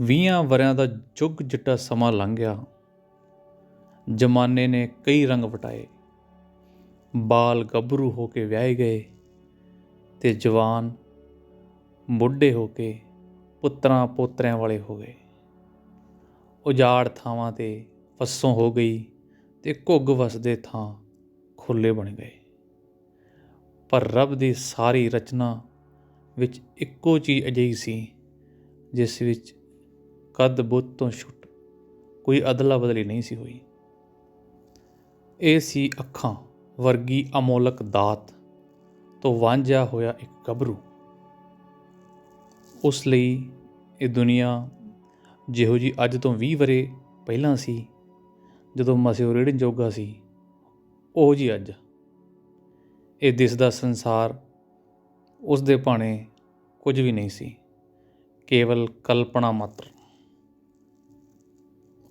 ਵੀਹਾਂ ਵਰਿਆਂ ਦਾ ਜੁਗ ਜਿੱਟਾ ਸਮਾਂ ਲੰਘ ਗਿਆ ਜਮਾਨੇ ਨੇ ਕਈ ਰੰਗ ਵਟਾਏ। ਬਾਲ ਗੱਭਰੂ ਹੋ ਕੇ ਵਿਆਹੇ ਗਏ ਤੇ ਜਵਾਨ ਬੁੱਢੇ ਹੋ ਕੇ ਪੁੱਤਰਾਂ ਪੋਤਰਿਆਂ ਵਾਲੇ ਹੋ ਗਏ। ਉਜਾੜ ਥਾਵਾਂ ਤੇ ਫਸੋਂ ਹੋ ਗਈ ਤੇ ਘੁੱਗ ਵਸਦੇ ਥਾਂ ਖੁੱਲੇ ਬਣ ਗਏ। ਪਰ ਰੱਬ ਦੀ ਸਾਰੀ ਰਚਨਾ ਵਿੱਚ ਇੱਕੋ ਚੀਜ਼ ਅਜਿਹੀ ਸੀ, ਜਿਸ ਵਿੱਚ ਕੱਦ ਬੁੱਤ ਤੋਂ ਛੁੱਟ। ਕੋਈ ਅਦਲਾ ਬਦਲੀ ਨਹੀਂ ਸੀ ਹੋਈ। ਇਹ ਸੀ ਅੱਖਾਂ ਵਰਗੀ ਅਮੋਲਕ ਦਾਤ ਤੋਂ ਵਾਂਝਿਆ ਹੋਇਆ ਇੱਕ ਗੱਭਰੂ। ਉਸ ਲਈ ਇਹ ਦੁਨੀਆ ਜਿਹੋ ਜੀ ਅੱਜ ਤੋਂ 20 ਵਰੇ ਪਹਿਲਾਂ ਸੀ, ਜਦੋਂ ਮਸਿਓ ਰੇੜਨ ਜੋਗਾ ਸੀ, ਉਹ ਜੀ ਅੱਜ। ਇਹ ਦਿਸਦਾ ਸੰਸਾਰ ਉਸ ਦੇ ਭਾਣੇ ਕੁਝ ਵੀ ਨਹੀਂ ਸੀ, ਕੇਵਲ ਕਲਪਨਾ ਮਾਤਰ।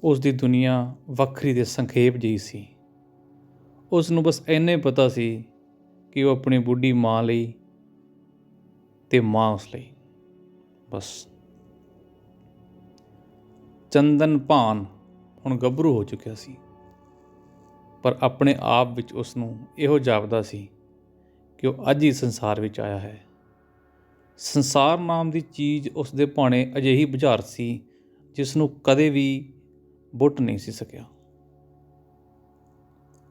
ਉਸ ਦੀ ਦੁਨੀਆ ਵੱਖਰੀ ਤੇ ਸੰਖੇਪ ਜਿਹੀ ਸੀ। ਉਸ ਨੂੰ ਬਸ ਇੰਨੇ ਪਤਾ ਸੀ ਕਿ ਉਹ ਆਪਣੀ ਬੁੱਢੀ ਮਾਂ ਲਈ ਤੇ ਮਾਂ ਉਸ ਲਈ। ਬਸ। ਚੰਦਨ ਭਾਨ ਹੁਣ ਗੱਭਰੂ ਹੋ ਚੁੱਕਿਆ ਸੀ, ਪਰ ਆਪਣੇ ਆਪ ਵਿੱਚ ਉਸ ਨੂੰ ਇਹੋ ਜਾਪਦਾ ਸੀ ਕਿ ਉਹ ਅੱਜ ਹੀ ਸੰਸਾਰ ਵਿੱਚ ਆਇਆ ਹੈ। ਸੰਸਾਰ ਨਾਮ ਦੀ ਚੀਜ਼ ਉਸ ਦੇ ਭਾਣੇ ਅਜਿਹੀ ਬੁਝਾਰ ਸੀ ਜਿਸ ਨੂੰ ਕਦੇ ਵੀ ਬੁੱਟ ਨਹੀਂ ਸੀ ਸਕਿਆ।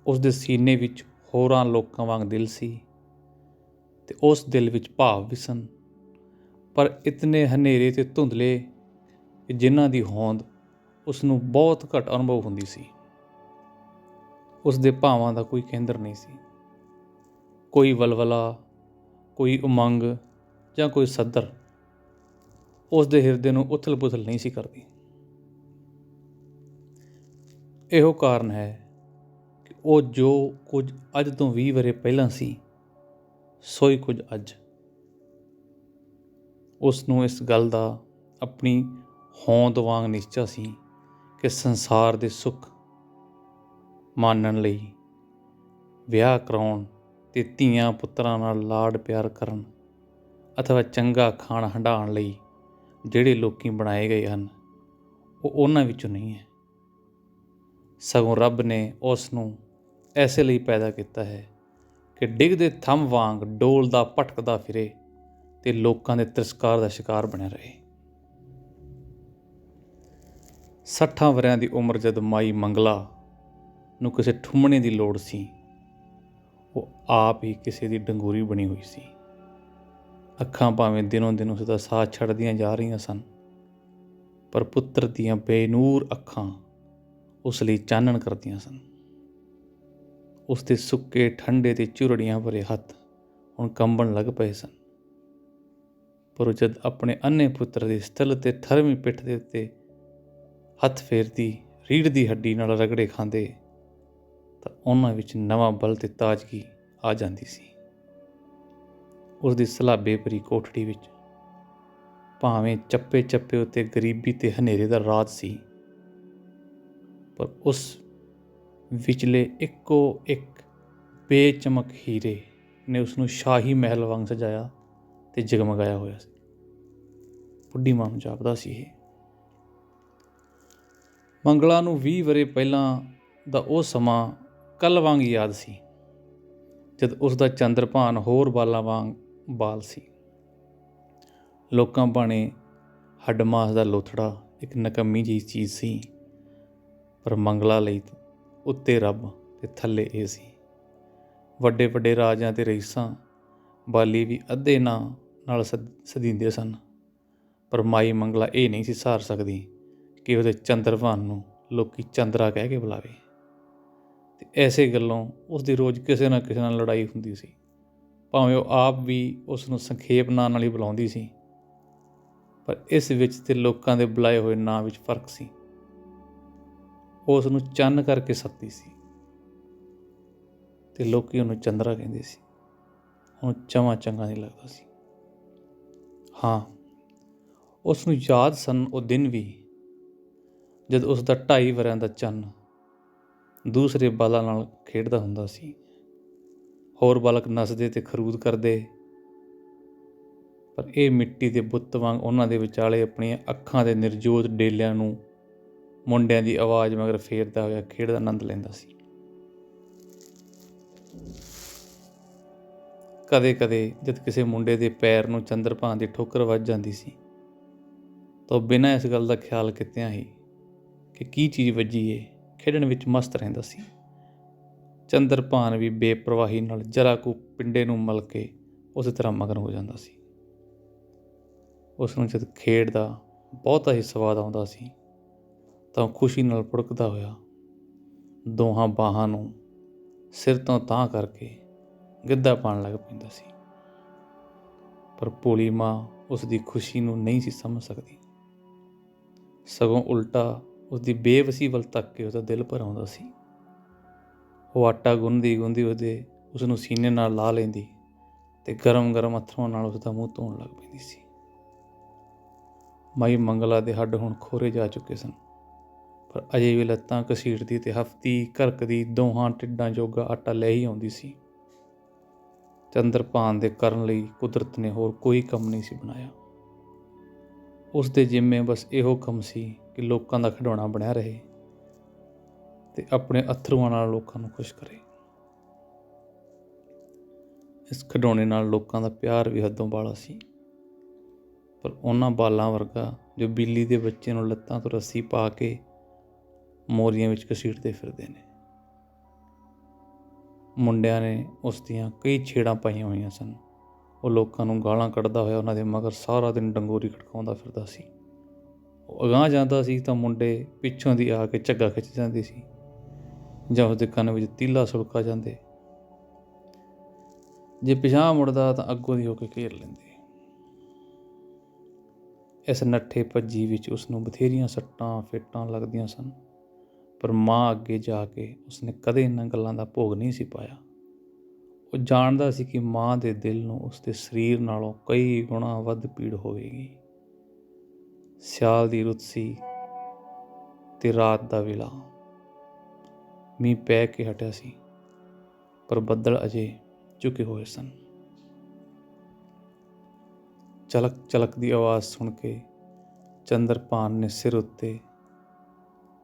ਉਸ ਦੇ ਸੀਨੇ ਵਿੱਚ ਹੋਰਾਂ ਲੋਕਾਂ ਵਾਂਗ ਦਿਲ ਸੀ ਤੇ ਉਸ ਦਿਲ ਵਿੱਚ ਭਾਵ ਵੀ ਸਨ। ਪਰ ਇਤਨੇ ਹਨੇਰੇ ਤੇ ਧੁੰਦਲੇ ਜਿਨ੍ਹਾਂ ਦੀ ਹੋਂਦ ਉਸ ਨੂੰ ਬਹੁਤ ਘੱਟ ਅਨੁਭਵ ਹੁੰਦੀ ਸੀ। ਉਸ ਦੇ ਭਾਵਾਂ ਦਾ ਕੋਈ ਕੇਂਦਰ ਨਹੀਂ ਸੀ। ਕੋਈ ਵਲਵਲਾ, ਕੋਈ ਉਮੰਗ ਜਾਂ ਕੋਈ ਸੱਦਰ ਉਸ ਦੇ ਹਿਰਦੇ ਨੂੰ ਉਥਲ-ਪੁਥਲ ਨਹੀਂ ਸੀ ਕਰਦੀ। ਇਹੋ ਕਾਰਨ ਹੈ ਕਿ ਉਹ ਜੋ ਕੁਝ ਅੱਜ ਤੋਂ 20 ਵਰੇ ਪਹਿਲਾਂ ਸੀ, ਸੋਈ ਕੁਝ ਅੱਜ। ਉਸ ਨੂੰ ਇਸ ਗੱਲ ਦਾ ਆਪਣੀ ਹੋਂਦ ਵਾਂਗ ਨਿਸ਼ਚਾ ਸੀ ਕਿ ਸੰਸਾਰ ਦੇ ਸੁੱਖ ਮਾਨਣ ਲਈ ਵਿਆਹ ਕਰਾਉਣ ਤੇ ਧੀਆਂ ਪੁੱਤਰਾਂ ਨਾਲ ਲਾਡ ਪਿਆਰ ਕਰਨ ਅਥਵਾ ਚੰਗਾ ਖਾਣ ਹੰਡਾਉਣ ਲਈ ਜਿਹੜੇ ਲੋਕੀ ਬਣਾਏ ਗਏ ਹਨ, ਉਹ ਉਹਨਾਂ ਵਿੱਚੋਂ ਨਹੀਂ ਹੈ। ਸਗੋਂ ਰੱਬ ਨੇ ਉਸ ਨੂੰ ਐਸੇ ਲਈ ਪੈਦਾ ਕੀਤਾ ਹੈ ਕਿ ਡਿੱਗਦੇ ਥੰਮ ਵਾਂਗ ਡੋਲਦਾ ਭਟਕਦਾ ਫਿਰੇ ਤੇ ਲੋਕਾਂ ਦੇ ਤਿਰਸਕਾਰ ਦਾ ਸ਼ਿਕਾਰ ਬਣਿਆ ਰਹੇ। ਸੱਠਾਂ ਵਰਿਆਂ ਦੀ ਉਮਰ ਜਦ ਮਾਈ ਮੰਗਲਾ ਨੂੰ ਕਿਸੇ ਠੁੰਮਣੇ ਦੀ ਲੋੜ ਸੀ, ਉਹ ਆਪ ਹੀ ਕਿਸੇ ਦੀ ਡੰਗੂਰੀ ਬਣੀ ਹੋਈ ਸੀ। ਅੱਖਾਂ ਭਾਵੇਂ ਦਿਨੋਂ ਦਿਨ ਉਸ ਦਾ ਸਾਹ ਛੱਡਦੀਆਂ ਜਾ ਰਹੀਆਂ ਸਨ, ਪਰ ਪੁੱਤਰ ਦੀਆਂ ਬੇਨੂਰ ਅੱਖਾਂ ਉਸ ਲਈ ਚਾਨਣ ਕਰਦੀਆਂ ਸਨ। ਉਸ ਦੇ ਸੁੱਕੇ ਠੰਡੇ ਤੇ ਝੁਰੜੀਆਂ ਭਰੇ ਹੱਥ ਹੁਣ ਕੰਬਣ ਲੱਗ ਪਏ ਸਨ। ਪਰ ਉਹ ਜਦ ਆਪਣੇ ਅੰਨੇ ਪੁੱਤਰ ਦੇ ਸਥਲ ਤੇ ਥਰਮੀ ਪਿੱਠ ਦੇ ਉੱਤੇ ਹੱਥ ਫੇਰਦੀ ਰੀੜ ਦੀ ਹੱਡੀ ਨਾਲ ਰਗੜੇ ਖਾਂਦੇ, ਤਾਂ ਉਹਨਾਂ ਵਿੱਚ ਨਵਾਂ ਬਲ ਤੇ ਤਾਜ਼ਗੀ ਆ ਜਾਂਦੀ ਸੀ। ਉਸ ਦੀ ਸਲਾਬੇ ਭਰੀ ਕੋਠੜੀ ਵਿੱਚ ਭਾਵੇਂ ਚੱਪੇ ਚੱਪੇ ਉੱਤੇ ਗਰੀਬੀ ਤੇ ਹਨੇਰੇ ਦਾ ਰਾਤ ਸੀ ਪਰ ਉਸ ਵਿਚਲੇ ਇੱਕੋ ਇੱਕ ਬੇਚਮਕ ਹੀਰੇ ਨੇ ਉਸ ਨੂੰ ਸ਼ਾਹੀ ਮਹਿਲ ਵਾਂਗ ਸਜਾਇਆ ਤੇ ਜਗਮਗਾਇਆ ਹੋਇਆ ਸੀ। ਬੁੱਢੀ ਮਾਂ ਨੂੰ ਜਾਪਦਾ ਸੀ ਇਹ। ਮੰਗਲਾ ਨੂੰ 20 ਵਰੇ ਪਹਿਲਾਂ ਦਾ ਉਹ ਸਮਾਂ ਕੱਲ ਵਾਂਗ ਯਾਦ ਸੀ, ਜਦ ਉਸ ਦਾ ਚੰਦਰਭਾਨ ਹੋਰ ਬਾਲਾਂ ਵਾਂਗ ਬਾਲ ਸੀ। ਲੋਕਾਂ ਬਾਣੇ ਹੱਡਮਾਸ ਦਾ ਲੋਥੜਾ ਇੱਕ ਨਕਮੀ ਜਿਹੀ ਚੀਜ਼ ਸੀ। ਪਰ ਮੰਗਲਾ ਲਈ ਉੱਤੇ ਰੱਬ ਤੇ ਥੱਲੇ ਇਹ ਸੀ। ਵੱਡੇ ਵੱਡੇ ਰਾਜਾਂ ਤੇ ਰਈਸਾਂ ਬਾਲੀ ਵੀ ਅੱਧੇ ਨਾਂ ਨਾਲ ਸਦੀਂਦੇ ਸਨ। ਪਰ ਮਾਈ ਮੰਗਲਾ ਇਹ ਨਹੀਂ ਸੀ ਸਾਰ ਸਕਦੀ ਕਿ ਉਹਦੇ ਚੰਦਰਵਾਨ ਨੂੰ ਲੋਕੀ ਚੰਦਰਾ ਕਹਿ ਕੇ ਬੁਲਾਵੇ। ਤੇ ਐਸੇ ਗੱਲੋਂ ਉਸ ਦੀ ਰੋਜ਼ ਕਿਸੇ ਨਾ ਕਿਸੇ ਨਾਲ ਲੜਾਈ ਹੁੰਦੀ ਸੀ। ਭਾਵੇਂ ਉਹ ਆਪ ਵੀ ਉਸ ਨੂੰ ਸੰਖੇਪ ਨਾਂ ਨਾਲ ਹੀ ਬੁਲਾਉਂਦੀ ਸੀ। ਪਰ ਇਸ ਵਿੱਚ ਤੇ ਲੋਕਾਂ ਦੇ ਬੁਲਾਏ ਹੋਏ ਨਾਂ ਵਿੱਚ ਫ਼ਰਕ ਸੀ। ਉਸ ਨੂੰ ਚੰਨ ਕਰਕੇ ਸੱਦੀ ਸੀ ਤੇ ਲੋਕੀ ਉਹਨੂੰ ਚੰਦਰਾ ਕਹਿੰਦੇ ਸੀ। ਹੁਣ ਚਮਾ ਚੰਗਾ ਨਹੀਂ ਲੱਗਦਾ ਸੀ। ਹਾਂ ਉਸ ਨੂੰ ਯਾਦ ਸਨ ਉਹ ਦਿਨ ਵੀ ਜਦ ਉਸ ਦਾ 2.5 ਵਰਿਆਂ ਦਾ ਚੰਨ ਦੂਸਰੇ ਬਾਲਾਂ ਨਾਲ ਖੇਡਦਾ ਹੁੰਦਾ ਸੀ। ਹੋਰ ਬਾਲਕ ਨੱਸਦੇ ਤੇ ਖਰੂਦ ਕਰਦੇ, ਪਰ ਇਹ ਮਿੱਟੀ ਦੇ ਬੁੱਤ ਵਾਂਗ ਉਹਨਾਂ ਦੇ ਵਿਚਾਲੇ ਆਪਣੀਆਂ ਅੱਖਾਂ ਦੇ ਨਿਰਜੋਤ ਡੇਲਿਆਂ ਨੂੰ ਮੁੰਡਿਆਂ ਦੀ ਆਵਾਜ਼ ਮਗਰ ਫੇਰਦਾ ਹੋਇਆ ਖੇਡ ਦਾ ਆਨੰਦ ਲੈਂਦਾ ਸੀ। ਕਦੇ-ਕਦੇ ਜਦ ਕਿਸੇ ਮੁੰਡੇ ਦੇ ਪੈਰ ਨੂੰ ਚੰਦਰਪਾਨ ਦੀ ਠੋਕਰ ਵੱਜ ਜਾਂਦੀ ਸੀ, ਤਾਂ ਉਹ ਬਿਨਾਂ ਇਸ ਗੱਲ ਦਾ ਖਿਆਲ ਕੀਤਿਆਂ ਹੀ ਕਿ ਕੀ ਚੀਜ਼ ਵੱਜੀ ਏ, ਖੇਡਣ ਵਿੱਚ ਮਸਤ ਰਹਿੰਦਾ ਸੀ। ਚੰਦਰਪਾਨ ਵੀ ਬੇਪਰਵਾਹੀ ਨਾਲ ਜਰਾ ਕੁ ਪਿੰਡੇ ਨੂੰ ਮਲ ਕੇ ਉਸੇ ਤਰ੍ਹਾਂ ਮਗਨ ਹੋ ਜਾਂਦਾ ਸੀ। ਉਸ ਨੂੰ ਜਦ ਖੇਡ ਦਾ ਬਹੁਤਾ ਹੀ ਸਵਾਦ ਆਉਂਦਾ ਸੀ ਤਾਂ ਉਹ ਖੁਸ਼ੀ ਨਾਲ ਪੁੜਕਦਾ ਹੋਇਆ ਦੋਹਾਂ ਬਾਹਾਂ ਨੂੰ ਸਿਰ ਤੋਂ ਤਾਂ ਕਰਕੇ ਗਿੱਧਾ ਪਾਣ ਲੱਗ ਪੈਂਦਾ ਸੀ। ਪਰ ਭੋਲੀ ਮਾਂ ਉਸ ਦੀ ਖੁਸ਼ੀ ਨੂੰ ਨਹੀਂ ਸੀ ਸਮਝ ਸਕਦੀ। ਸਗੋਂ ਉਲਟਾ ਉਸ ਦੀ ਬੇਵਸੀ ਵੱਲ ਤੱਕ ਕੇ ਉਹਦਾ ਦਿਲ ਭਰ ਆਉਂਦਾ ਸੀ। ਉਹ ਆਟਾ ਗੁੰਨਦੀ ਗੁੰਦੀ ਉਹਦੇ ਉਸ ਨੂੰ ਸੀਨੇ ਨਾਲ ਲਾ ਲੈਂਦੀ ਤੇ ਗਰਮ-ਗਰਮ ਅਥਰੂਆਂ ਨਾਲ ਉਸ ਦਾ ਮੂੰਹ ਧੋਣ ਲੱਗ ਪੈਂਦੀ ਸੀ। ਮਾਈ ਮੰਗਲਾ ਦੇ ਹੱਡ ਹੁਣ ਖੋਰੇ ਜਾ ਚੁੱਕੇ ਸਨ। ਪਰ ਅਜੇ ਵੀ ਲੱਤਾਂ ਘਸੀੜਦੀ ਤੇ ਹਫਤੀ ਘਰਕਦੀ ਦੋਹਾਂ ਟਿੱਡਾਂ ਜੋਗਾ ਆਟਾ ਲੈ ਹੀ ਆਉਂਦੀ ਸੀ। ਚੰਦਰਪਾਨ ਦੇ ਕਰਨ ਲਈ ਕੁਦਰਤ ਨੇ ਹੋਰ ਕੋਈ ਕੰਮ ਨਹੀਂ ਸੀ ਬਣਾਇਆ। ਉਸ ਦੇ ਜਿੰਮੇ ਬਸ ਇਹੋ ਕੰਮ ਸੀ ਕਿ ਲੋਕਾਂ ਦਾ ਖਿਡੌਣਾ ਬਣਿਆ ਰਹੇ ਤੇ ਆਪਣੇ ਅਥਰੂਆਂ ਨਾਲ ਲੋਕਾਂ ਨੂੰ ਖੁਸ਼ ਕਰੇ। ਇਸ ਖਿਡੌਣੇ ਨਾਲ ਲੋਕਾਂ ਦਾ ਪਿਆਰ ਵੀ ਹੱਦੋਂ ਬਾਲਾ ਸੀ। ਪਰ ਉਹਨਾਂ ਬਾਲਾਂ ਵਰਗਾ ਜੋ ਬਿੱਲੀ ਦੇ ਬੱਚੇ ਨੂੰ ਲੱਤਾਂ ਤੋਂ ਰੱਸੀ ਪਾ ਕੇ ਮੋਰੀਆਂ ਵਿੱਚ ਘਸੀਟਦੇ ਫਿਰਦੇ ਨੇ। ਮੁੰਡਿਆਂ ਨੇ ਉਸ ਦੀਆਂ ਕਈ ਛੇੜਾਂ ਪਾਈਆਂ ਹੋਈਆਂ ਸਨ। ਉਹ ਲੋਕਾਂ ਨੂੰ ਗਾਲਾਂ ਕੱਢਦਾ ਹੋਇਆ ਉਹਨਾਂ ਦੇ ਮਗਰ ਸਾਰਾ ਦਿਨ ਡੰਗੋਰੀ ਖੜਕਾਉਂਦਾ ਫਿਰਦਾ ਸੀ। ਉਹ ਅਗਾਂਹ ਜਾਂਦਾ ਸੀ ਤਾਂ ਮੁੰਡੇ ਪਿੱਛੋਂ ਦੀ ਆ ਕੇ ਝੱਗਾ ਖਿੱਚ ਜਾਂਦੀ ਸੀ ਜਾਂ ਉਸਦੇ ਕੰਨ ਵਿੱਚ ਤੀਲਾ ਸੁਲਕਾ ਜਾਂਦੇ। ਜੇ ਪਿਛਾਂਹ ਮੁੜਦਾ ਤਾਂ ਅੱਗੋਂ ਦੀ ਹੋ ਕੇ ਘੇਰ ਲੈਂਦੇ। ਇਸ ਨੱਠੇ ਭੱਜੀ ਵਿੱਚ ਉਸ ਨੂੰ ਬਥੇਰੀਆਂ ਸੱਟਾਂ, ਫੇਟਾਂ ਲੱਗਦੀਆਂ ਸਨ। ਪਰ ਮਾਂ ਅੱਗੇ ਜਾ ਕੇ ਉਸਨੇ ਕਦੇ ਇਹਨਾਂ ਗੱਲਾਂ ਦਾ ਭੋਗ ਨਹੀਂ ਸੀ ਪਾਇਆ। ਉਹ ਜਾਣਦਾ ਸੀ ਕਿ ਮਾਂ ਦੇ ਦਿਲ ਨੂੰ ਉਸਦੇ ਸਰੀਰ ਨਾਲੋਂ ਕਈ ਗੁਣਾ ਵੱਧ ਪੀੜ ਹੋਵੇਗੀ। ਸਿਆਲ ਦੀ ਰੁੱਤ ਸੀ ਤੇ ਰਾਤ ਦਾ ਵੇਲਾ। ਮੀਂਹ ਪੈ ਕੇ ਹਟਿਆ ਸੀ, ਪਰ ਬੱਦਲ ਅਜੇ ਝੁਕੇ ਹੋਏ ਸਨ। ਚਲਕ ਚਲਕ ਦੀ ਆਵਾਜ਼ ਸੁਣ ਕੇ ਚੰਦਰਪਾਨ ਨੇ ਸਿਰ ਉੱਤੇ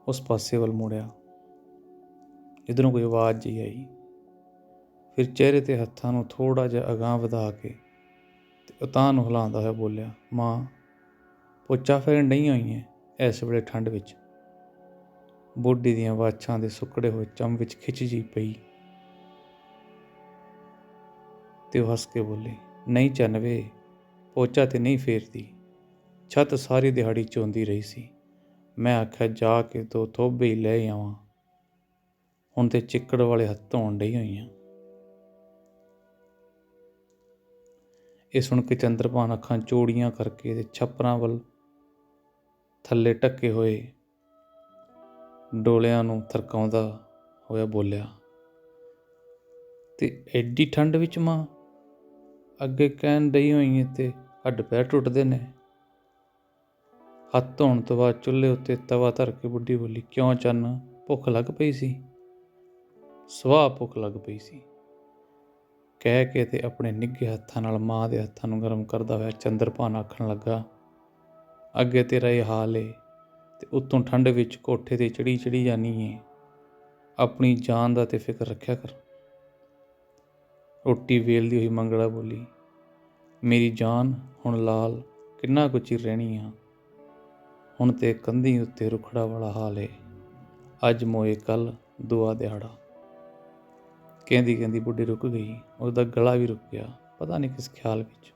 ਉਸ ਪਾਸੇ ਵੱਲ ਮੁੜਿਆ। ਇਧਰੋਂ ਕੋਈ ਆਵਾਜ਼ ਜਿਹੀ ਆਈ। ਫਿਰ ਚਿਹਰੇ ਤੇ ਹੱਥਾਂ ਨੂੰ ਥੋੜਾ ਜਿਹਾ ਅਗਾਂਹ ਵਧਾ ਕੇ ਤੇ ਉਤਾਂ ਨੂੰ ਹਿਲਾਉਂਦਾ ਹੋਇਆ ਬੋਲਿਆ, ਮਾਂ, ਪੋਚਾ ਫੇਰਨ ਨਹੀਂ ਹੋਈ ਹੈ ਇਸ ਵੇਲੇ ਠੰਡ ਵਿੱਚ? ਬੋਡੀ ਦੀਆਂ ਵਾਛਾਂ ਦੇ ਸੁੱਕੜੇ ਹੋਏ ਚੰਮ ਵਿੱਚ ਖਿੱਚ ਜੀ ਪਈ। ਤੇ ਉਹ ਹੱਸ ਕੇ ਬੋਲੀ, ਨਹੀਂ ਚੰਨਵੇ ਪੋਚਾ ਤੇ ਨਹੀਂ ਫੇਰਦੀ। ਛੱਤ ਸਾਰੀ ਦਿਹਾੜੀ ਚੋਂਦੀ ਰਹੀ ਸੀ। ਮੈਂ ਆਖਿਆ, ਜਾ ਕੇ ਦੋ ਥੋਬੇ ਹੀ ਲੈ ਆਵਾਂ। ਹੁਣ ਤੇ ਚਿੱਕੜ ਵਾਲੇ ਹੱਥ ਧੋਣ ਡਈ ਹੋਈਆਂ। ਇਹ ਸੁਣ ਕੇ ਚੰਦਰਪਾਨ ਅੱਖਾਂ ਚੋੜੀਆਂ ਕਰਕੇ ਤੇ ਛੱਪਰਾਂ ਵੱਲ ਥੱਲੇ ਟੱਕੇ ਹੋਏ ਡੋਲਿਆਂ ਨੂੰ ਥਰਕਾਉਂਦਾ ਹੋਇਆ ਬੋਲਿਆ, ਤੇ ਐਡੀ ਠੰਡ ਵਿੱਚ ਮਾਂ? ਅੱਗੇ ਕਹਿਣ ਡਈ ਹੋਈ ਏ ਤੇ ਹੱਡ ਪੈਰ ਟੁੱਟਦੇ ਨੇ। ਹੱਥ ਧੋਣ ਤੋਂ ਬਾਅਦ ਚੁੱਲ੍ਹੇ ਉੱਤੇ ਤਵਾ ਧਰ ਕੇ ਬੁੱਢੀ ਬੋਲੀ, ਕਿਉਂ ਚੰਨ? ਭੁੱਖ ਲੱਗ ਪਈ ਸੀ? ਸਵਾਹ ਭੁੱਖ ਲੱਗ ਪਈ ਸੀ। ਕਹਿ ਕੇ ਤੇ ਆਪਣੇ ਨਿੱਘੇ ਹੱਥਾਂ ਨਾਲ ਮਾਂ ਦੇ ਹੱਥਾਂ ਨੂੰ ਗਰਮ ਕਰਦਾ ਹੋਇਆ ਚੰਦਰਪਾਨ ਆਖਣ ਲੱਗਾ, ਅੱਗੇ ਤੇਰਾ ਇਹ ਹਾਲ ਏ ਤੇ ਉਤੋਂ ਠੰਡ ਵਿੱਚ ਕੋਠੇ ਤੇ ਚੜੀ ਚੜੀ ਜਾਨੀ ਏ। ਆਪਣੀ ਜਾਨ ਦਾ ਤੇ ਫਿਕਰ ਰੱਖਿਆ ਕਰ। ਰੋਟੀ ਵੇਲਦੀ ਹੋਈ ਮੰਗਲਾ ਬੋਲੀ, ਮੇਰੀ ਜਾਨ ਹੁਣ ਲਾਲ, ਕਿੰਨਾ ਕੁ ਚਿਰ ਰਹਿਣੀ ਆ? ਹੁਣ ਤੇ ਕੰਧੀ ਉੱਤੇ ਰੁਖੜਾ ਵਾਲਾ ਹਾਲ ਏ। ਅੱਜ ਮੋਏ ਕੱਲ ਦੁਆ ਦਿਹਾੜਾ। ਕਹਿੰਦੀ ਕਹਿੰਦੀ ਬੁੱਢੀ ਰੁਕ ਗਈ, ਉਹਦਾ ਗਲਾ ਵੀ ਰੁਕ ਗਿਆ ਪਤਾ ਨਹੀਂ ਕਿਸ ਖਿਆਲ ਵਿੱਚ।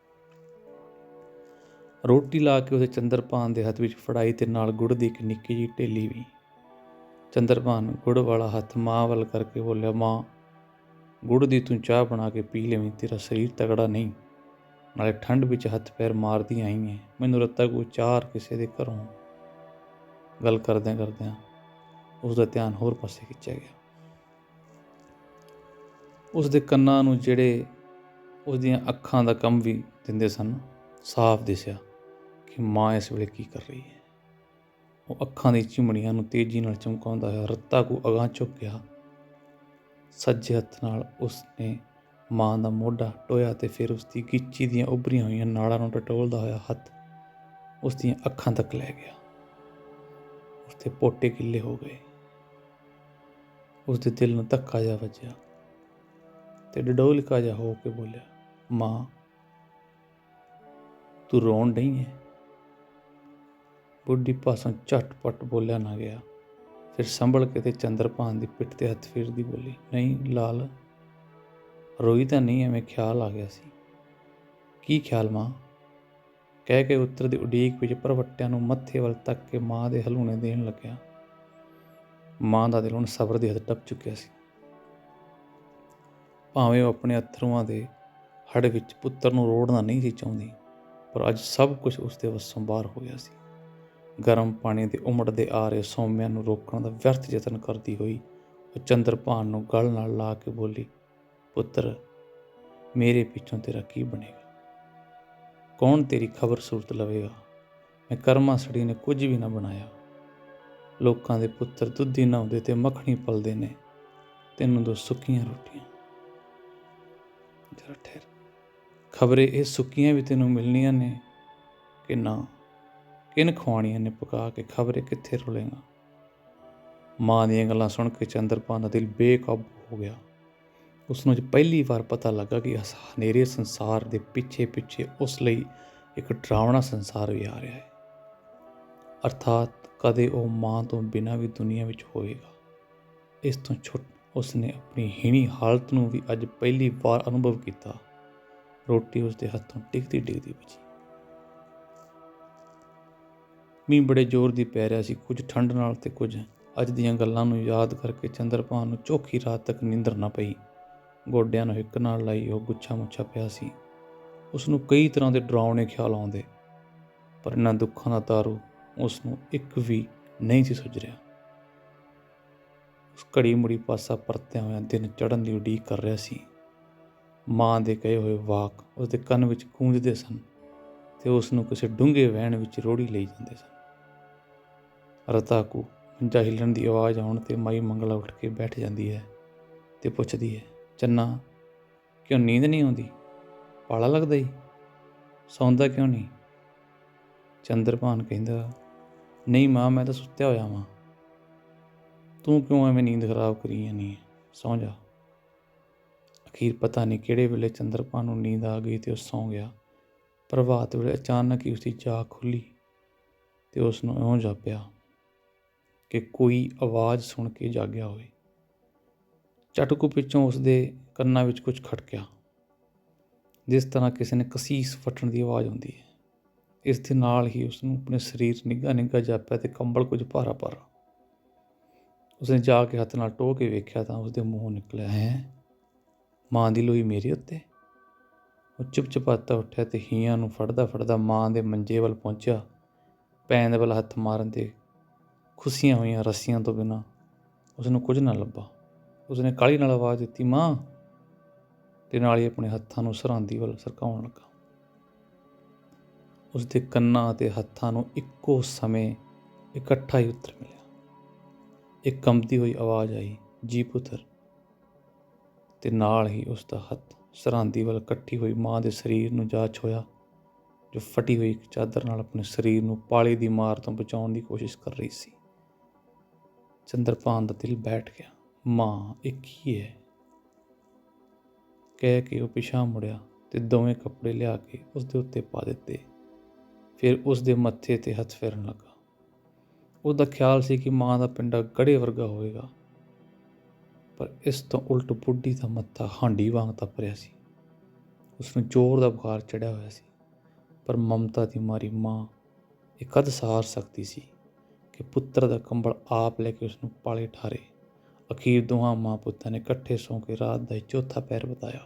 ਰੋਟੀ ਲਾ ਕੇ ਉਹਦੇ ਚੰਦਰਪਾਨ ਦੇ ਹੱਥ ਵਿੱਚ ਫੜਾਈ ਤੇ ਨਾਲ ਗੁੜ ਦੀ ਇੱਕ ਨਿੱਕੀ ਜਿਹੀ ਢੇਲੀ ਵੀ। ਚੰਦਰਪਾਨ ਗੁੜ ਵਾਲਾ ਹੱਥ ਮਾਂ ਵੱਲ ਕਰਕੇ ਬੋਲਿਆ, ਮਾਂ, ਗੁੜ ਦੀ ਤੂੰ ਚਾਹ ਬਣਾ ਕੇ ਪੀ ਲੈਵੀਂ, ਤੇਰਾ ਸਰੀਰ ਤਗੜਾ ਨਹੀਂ। ਨਾਲੇ ਠੰਡ ਵਿੱਚ ਹੱਥ ਪੈਰ ਮਾਰਦੀ ਆਈ ਹੈ ਮੈਨੂੰ ਰੱਤਾ ਕੋ ਚਾਰ ਕਿਸੇ ਦੇ ਘਰੋਂ ਗੱਲ ਕਰਦਿਆਂ ਕਰਦਿਆਂ ਉਸ ਦਾ ਧਿਆਨ ਹੋਰ ਪਾਸੇ ਖਿੱਚਿਆ ਗਿਆ। ਉਸ ਦੇ ਕੰਨਾਂ ਨੂੰ ਜਿਹੜੇ ਉਸ ਦੀਆਂ ਅੱਖਾਂ ਦਾ ਕੰਮ ਵੀ ਦਿੰਦੇ ਸਨ, ਸਾਫ਼ ਦਿਸਿਆ ਕਿ ਮਾਂ ਇਸ ਵੇਲੇ ਕੀ ਕਰ ਰਹੀ ਹੈ। ਉਹ ਅੱਖਾਂ ਦੀ ਚਿਮੜੀਆਂ ਨੂੰ ਤੇਜ਼ੀ ਨਾਲ ਚਮਕਾਉਂਦਾ ਹੋਇਆ ਰੱਤਾ ਕੋ ਅਗਾਂਹ ਝੁੱਕ ਗਿਆ। ਸੱਜੇ ਹੱਥ ਨਾਲ ਉਸ ਨੇ ਮਾਂ ਦਾ ਮੋਢਾ ਟੋਇਆ ਤੇ ਫਿਰ ਉਸ ਦੀ ਗਿੱਚੀ ਦੀਆਂ ਉੱਭਰੀਆਂ ਹੋਈਆਂ ਨਾੜਾਂ ਨੂੰ ਟਟੋਲਦਾ ਹੋਇਆ ਹੱਥ ਉਸ ਦੀਆਂ ਅੱਖਾਂ ਤੱਕ ਲੈ ਗਿਆ। ਉਸਦੇ ਪੋਟੇ ਕਿੱਲੇ ਹੋ ਗਏ। ਉਸਦੇ ਦਿਲ ਨੂੰ ਧੱਕਾ ਜਾ ਵੱਜਿਆ ਤੇ ਡਡੋਲਕਾ ਜਾ ਹੋ ਕੇ ਬੋਲਿਆ, ਮਾਂ, ਤੂੰ ਰੋਣ ਨਹੀਂ ਹੈ ਬੁੱਢੀ ਪਾਸੋਂ ਝਟਪਟ ਬੋਲਿਆ ਨਾ ਗਿਆ। ਫਿਰ ਸੰਭਲ ਕੇ ਤੇ ਚੰਦਰਪਾਨ ਦੀ ਪਿੱਠ ਤੇ ਹੱਥ ਫੇਰਦੀ ਬੋਲੀ, ਨਹੀਂ ਲਾਲ, ਰੋਈ ਤਾਂ ਨਹੀਂ, ਐਵੇਂ ਖਿਆਲ ਆ ਗਿਆ ਸੀ। ਕੀ ਖਿਆਲ ਮਾਂ? ਕਹਿ ਕੇ ਉੱਤਰ ਦੀ ਉਡੀਕ ਵਿੱਚ ਪ੍ਰਵਟਿਆਂ ਨੂੰ ਮੱਥੇ ਵੱਲ ਤੱਕ ਕੇ ਮਾਂ ਦੇ ਹਲੂਣੇ ਦੇਣ ਲੱਗਿਆ। ਮਾਂ ਦਾ ਦਿਲ ਹੁਣ ਸਬਰ ਦੀ ਹੱਦ ਟੱਪ ਚੁੱਕਿਆ ਸੀ। ਭਾਵੇਂ ਉਹ ਆਪਣੇ ਅਥਰੂਆਂ ਦੇ ਹੜ ਵਿੱਚ ਪੁੱਤਰ ਨੂੰ ਰੋੜਨਾ ਨਹੀਂ ਸੀ ਚਾਹੁੰਦੀ, ਪਰ ਅੱਜ ਸਭ ਕੁਝ ਉਸ ਦੇ ਵੱਸੋਂ ਬਾਹਰ ਹੋ ਗਿਆ ਸੀ। ਗਰਮ ਪਾਣੀ ਦੇ ਉਮੜਦੇ ਆ ਰਹੇ ਸੌਮਿਆਂ ਨੂੰ ਰੋਕਣ ਦਾ ਵਿਅਰਥ ਯਤਨ ਕਰਦੀ ਹੋਈ ਉਹ ਚੰਦਰਪਾਨ ਨੂੰ ਗਲ ਨਾਲ ਲਾ ਕੇ ਬੋਲੀ, ਪੁੱਤਰ, ਮੇਰੇ ਪਿੱਛੋਂ ਤੇਰਾ ਕੀ ਬਣੇਗਾ? ਕੌਣ ਤੇਰੀ ਖਬਰ ਸੂਰਤ ਲਵੇਗਾ? ਮੈਂ ਕਰਮਾ ਸੜੀ ਨੇ ਕੁਝ ਵੀ ਨਾ ਬਣਾਇਆ। ਲੋਕਾਂ ਦੇ ਪੁੱਤਰ ਦੁੱਧੀ ਨਹਾਉਂਦੇ ਤੇ ਮੱਖਣੀ ਪਲਦੇ ਨੇ। ਤੈਨੂੰ ਦੋ ਸੁੱਕੀਆਂ ਰੋਟੀਆਂ। ਜਰਾ ਠਹਿਰ। ਖਬਰੇ ਇਹ ਸੁੱਕੀਆਂ ਵੀ ਤੈਨੂੰ ਮਿਲਣੀਆਂ ਨੇ ਕਿ ਨਾ? ਕਿਨ ਖਵਾਣੀਆਂ ਨੇ ਪਕਾ ਕੇ? ਖਬਰੇ ਕਿੱਥੇ ਰੁਲੇਗਾ? ਮਾਂ ਦੀਆਂ ਗੱਲਾਂ ਸੁਣ ਕੇ ਚੰਦਰਪਾਨ ਦਾ ਦਿਲ ਬੇਕਾਬੂ ਹੋ ਗਿਆ। ਉਸ ਨੂੰ ਅੱਜ ਪਹਿਲੀ ਵਾਰ ਪਤਾ ਲੱਗਾ ਕਿ ਇਸ ਹਨੇਰੇ ਸੰਸਾਰ ਦੇ ਪਿੱਛੇ ਪਿੱਛੇ ਉਸ ਲਈ ਇੱਕ ਡਰਾਵਣਾ ਸੰਸਾਰ ਵੀ ਆ ਰਿਹਾ ਹੈ। ਅਰਥਾਤ ਕਦੇ ਉਹ ਮਾਂ ਤੋਂ ਬਿਨਾਂ ਵੀ ਦੁਨੀਆ ਵਿੱਚ ਹੋਵੇਗਾ। ਇਸ ਤੋਂ ਛੁੱਟ ਉਸਨੇ ਆਪਣੀ ਹੀਣੀ ਹਾਲਤ ਨੂੰ ਵੀ ਅੱਜ ਪਹਿਲੀ ਵਾਰ ਅਨੁਭਵ ਕੀਤਾ। ਰੋਟੀ ਉਸਦੇ ਹੱਥੋਂ ਟਿਕਦੀ ਡਿੱਗਦੀ ਬਚੀ। ਮੀਂਹ ਬੜੇ ਜ਼ੋਰ ਦੀ ਪੈ ਰਿਹਾ ਸੀ। ਕੁਝ ਠੰਡ ਨਾਲ ਤੇ ਕੁਝ ਅੱਜ ਦੀਆਂ ਗੱਲਾਂ ਨੂੰ ਯਾਦ ਕਰਕੇ ਚੰਦਰਪਾਨ ਨੂੰ ਚੋਖੀ ਰਾਤ ਤੱਕ ਨੀਂਦਰ ਨਾ ਪਈ। ਗੋਡਿਆਂ ਨੂੰ ਹਿੱਕ ਨਾਲ ਲਾਈ ਉਹ ਗੁੱਛਾ ਮੁੱਛਾ ਪਿਆ ਸੀ। ਉਸ ਨੂੰ ਕਈ ਤਰ੍ਹਾਂ ਦੇ ਡਰਾਉਣੇ ਖਿਆਲ ਆਉਂਦੇ, ਪਰ ਇਹਨਾਂ ਦੁੱਖਾਂ ਦਾ ਤਾਰੂ ਉਸ ਨੂੰ ਇੱਕ ਵੀ ਨਹੀਂ ਸੀ ਸੁੱਝ ਰਿਹਾ ਉਸ ਘੜੀ ਮੁੜੀ ਪਾਸਾ ਪਰਤਿਆ ਹੋਇਆ ਦਿਨ ਚੜ੍ਹਨ ਦੀ ਉਡੀਕ ਕਰ ਰਿਹਾ ਸੀ। ਮਾਂ ਦੇ ਕਹੇ ਹੋਏ ਵਾਕ ਉਸ ਦੇ ਕੰਨ ਵਿੱਚ ਗੂੰਜਦੇ ਸਨ ਤੇ ਉਸ ਨੂੰ ਕਿਸੇ ਡੂੰਘੇ ਵਹਿਣ ਵਿੱਚ ਰੋੜੀ ਲਈ ਜਾਂਦੇ ਸਨ। ਰਤਾ ਕੋ ਮੰਜਾ ਹਿੱਲਣ ਦੀ ਆਵਾਜ਼ ਆਉਣ ਤੇ ਮਾਈ ਮੰਗਲਾ ਉੱਠ ਕੇ ਬੈਠ ਜਾਂਦੀ ਹੈ ਤੇ ਪੁੱਛਦੀ ਹੈ ਚੰਨਾ, ਕਿਉਂ ਨੀਂਦ ਨਹੀਂ ਆਉਂਦੀ? ਪਾਲਾ ਲੱਗਦਾ ਈ। ਸੌਂਦਾ ਕਿਉਂ ਨਹੀਂ? ਚੰਦਰਪਾਨ ਕਹਿੰਦਾ, ਨਹੀਂ ਮਾਂ, ਮੈਂ ਤਾਂ ਸੁੱਤਿਆ ਹੋਇਆ ਵਾਂ। ਤੂੰ ਕਿਉਂ ਐਵੇਂ ਨੀਂਦ ਖਰਾਬ ਕਰੀ ਜਾਨੀ ਹੈ ਸੌਂ ਜਾ। ਅਖੀਰ ਪਤਾ ਨਹੀਂ ਕਿਹੜੇ ਵੇਲੇ ਚੰਦਰਪਾਨ ਨੂੰ ਨੀਂਦ ਆ ਗਈ ਤੇ ਉਹ ਸੌਂ ਗਿਆ। ਪ੍ਰਭਾਤ ਵੇਲੇ ਅਚਾਨਕ ਹੀ ਉਸਦੀ ਜਾਗ ਖੁੱਲੀ ਤੇ ਉਸ ਨੂੰ ਇਉਂ ਜਾਪਿਆ ਕਿ ਕੋਈ ਆਵਾਜ਼ ਸੁਣ ਕੇ ਜਾਗਿਆ ਹੋਵੇ। ਝਟਕੂ ਪਿੱਛੋਂ ਉਸਦੇ ਕੰਨਾਂ ਵਿੱਚ ਕੁਝ ਖਟਕਿਆ ਜਿਸ ਤਰ੍ਹਾਂ ਕਿਸੇ ਨੇ ਕਸੀਸ ਫਟਣ ਦੀ ਆਵਾਜ਼ ਆਉਂਦੀ ਹੈ। ਇਸ ਦੇ ਨਾਲ ਹੀ ਉਸ ਨੂੰ ਆਪਣੇ ਸਰੀਰ ਨਿੱਘਾ ਨਿੱਘਾ ਜਾਪਿਆ ਤੇ ਕੰਬਲ ਕੁਝ ਭਾਰਾ ਭਾਰਾ। ਉਸਨੇ ਜਾ ਕੇ ਹੱਥ ਨਾਲ ਟੋਹ ਕੇ ਵੇਖਿਆ ਤਾਂ ਉਸਦੇ ਮੂੰਹੋਂ ਨਿਕਲਿਆ, ਹੈ? ਮਾਂ ਦੀ ਲੋਈ ਮੇਰੇ ਉੱਤੇ? ਉਹ ਚੁਪਚਪਾਤਾ ਉੱਠਿਆ ਤੇ ਹੀਆਂ ਨੂੰ ਫੜਦਾ ਫੜਦਾ ਮਾਂ ਦੇ ਮੰਜੇ ਵੱਲ ਪਹੁੰਚਿਆ। ਪੈਣ ਦੇ ਵੱਲ ਹੱਥ ਮਾਰਨ ਤੇ ਖੁਸ਼ੀਆਂ ਹੋਈਆਂ ਰੱਸੀਆਂ ਤੋਂ ਬਿਨਾ ਉਸ ਨੂੰ ਕੁਝ ਨਾ ਲੱਭਾ। ਉਸਨੇ ਕਾਲੀ ਨਾਲ ਆਵਾਜ਼ ਦਿੱਤੀ, ਮਾਂ। ਤੇ ਨਾਲ ਹੀ ਆਪਣੇ ਹੱਥਾਂ ਨੂੰ ਸਰਹੰਦੀ ਵੱਲ ਸਰਕਾਉਣ ਲੱਗਾ। ਉਸਦੇ ਕੰਨਾਂ ਅਤੇ ਹੱਥਾਂ ਨੂੰ ਇੱਕੋ ਸਮੇਂ ਇਕੱਠਾ ਹੀ ਉੱਤਰ ਮਿਲਿਆ। ਇੱਕ ਕੰਬਦੀ ਹੋਈ ਆਵਾਜ਼ ਆਈ, ਜੀ ਪੁੱਤਰ। ਤੇ ਨਾਲ ਹੀ ਉਸ ਦਾ ਹੱਥ ਸਰਹੰਦੀ ਵੱਲ ਇਕੱਠੀ ਹੋਈ ਮਾਂ ਦੇ ਸਰੀਰ ਨੂੰ ਜਾ ਛੋਇਆ ਜੋ ਫਟੀ ਹੋਈ ਇੱਕ ਚਾਦਰ ਨਾਲ ਆਪਣੇ ਸਰੀਰ ਨੂੰ ਪਾਲੀ ਦੀ ਮਾਰ ਤੋਂ ਬਚਾਉਣ ਦੀ ਕੋਸ਼ਿਸ਼ ਕਰ ਰਹੀ ਸੀ। ਚੰਦਰਪਾਨ ਦਾ ਦਿਲ ਬੈਠ ਗਿਆ। ਮਾਂ ਇਹ ਕੀ ਹੈ। ਕਹਿ ਕੇ ਉਹ ਪਿਛਾਂ ਮੁੜਿਆ ਤੇ ਦੋਵੇਂ ਕੱਪੜੇ ਲਿਆ ਕੇ ਉਸ ਦੇ ਉੱਤੇ ਪਾ ਦਿੱਤੇ। ਫਿਰ ਉਸ ਦੇ ਮੱਥੇ ਤੇ ਹੱਥ ਫੇਰਨ ਲੱਗਾ। ਉਹਦਾ ਖਿਆਲ ਸੀ ਕਿ ਮਾਂ ਦਾ ਪਿੰਡਾ ਗੜੇ ਵਰਗਾ ਹੋਵੇਗਾ। ਪਰ ਇਸ ਤੋਂ ਉਲਟ ਬੁੱਢੀ ਦਾ ਮੱਥਾ ਹਾਂਡੀ ਵਾਂਗ ਤਪ ਰਿਹਾ ਸੀ। ਉਸ ਨੂੰ ਜ਼ੋਰ ਦਾ ਬੁਖਾਰ ਚੜਿਆ ਹੋਇਆ ਸੀ। ਪਰ ਮਮਤਾ ਦੀ ਮਾਰੀ ਮਾਂ ਇਹ ਕਦ ਸਹਾਰ ਸਕਦੀ ਸੀ ਕਿ ਪੁੱਤਰ ਦਾ ਕੰਬਲ ਆਪ ਲੈ ਕੇ ਉਸ ਨੂੰ ਪਾਲੇ ਠਾਰੇ। ਅਖੀਰ ਦੋਹਾਂ ਮਾਂ ਪੁੱਤਾਂ ਨੇ ਇਕੱਠੇ ਸੌਂ ਕੇ ਰਾਤ ਦਾ ਚੌਥਾ ਪੈਰ ਬਤਾਇਆ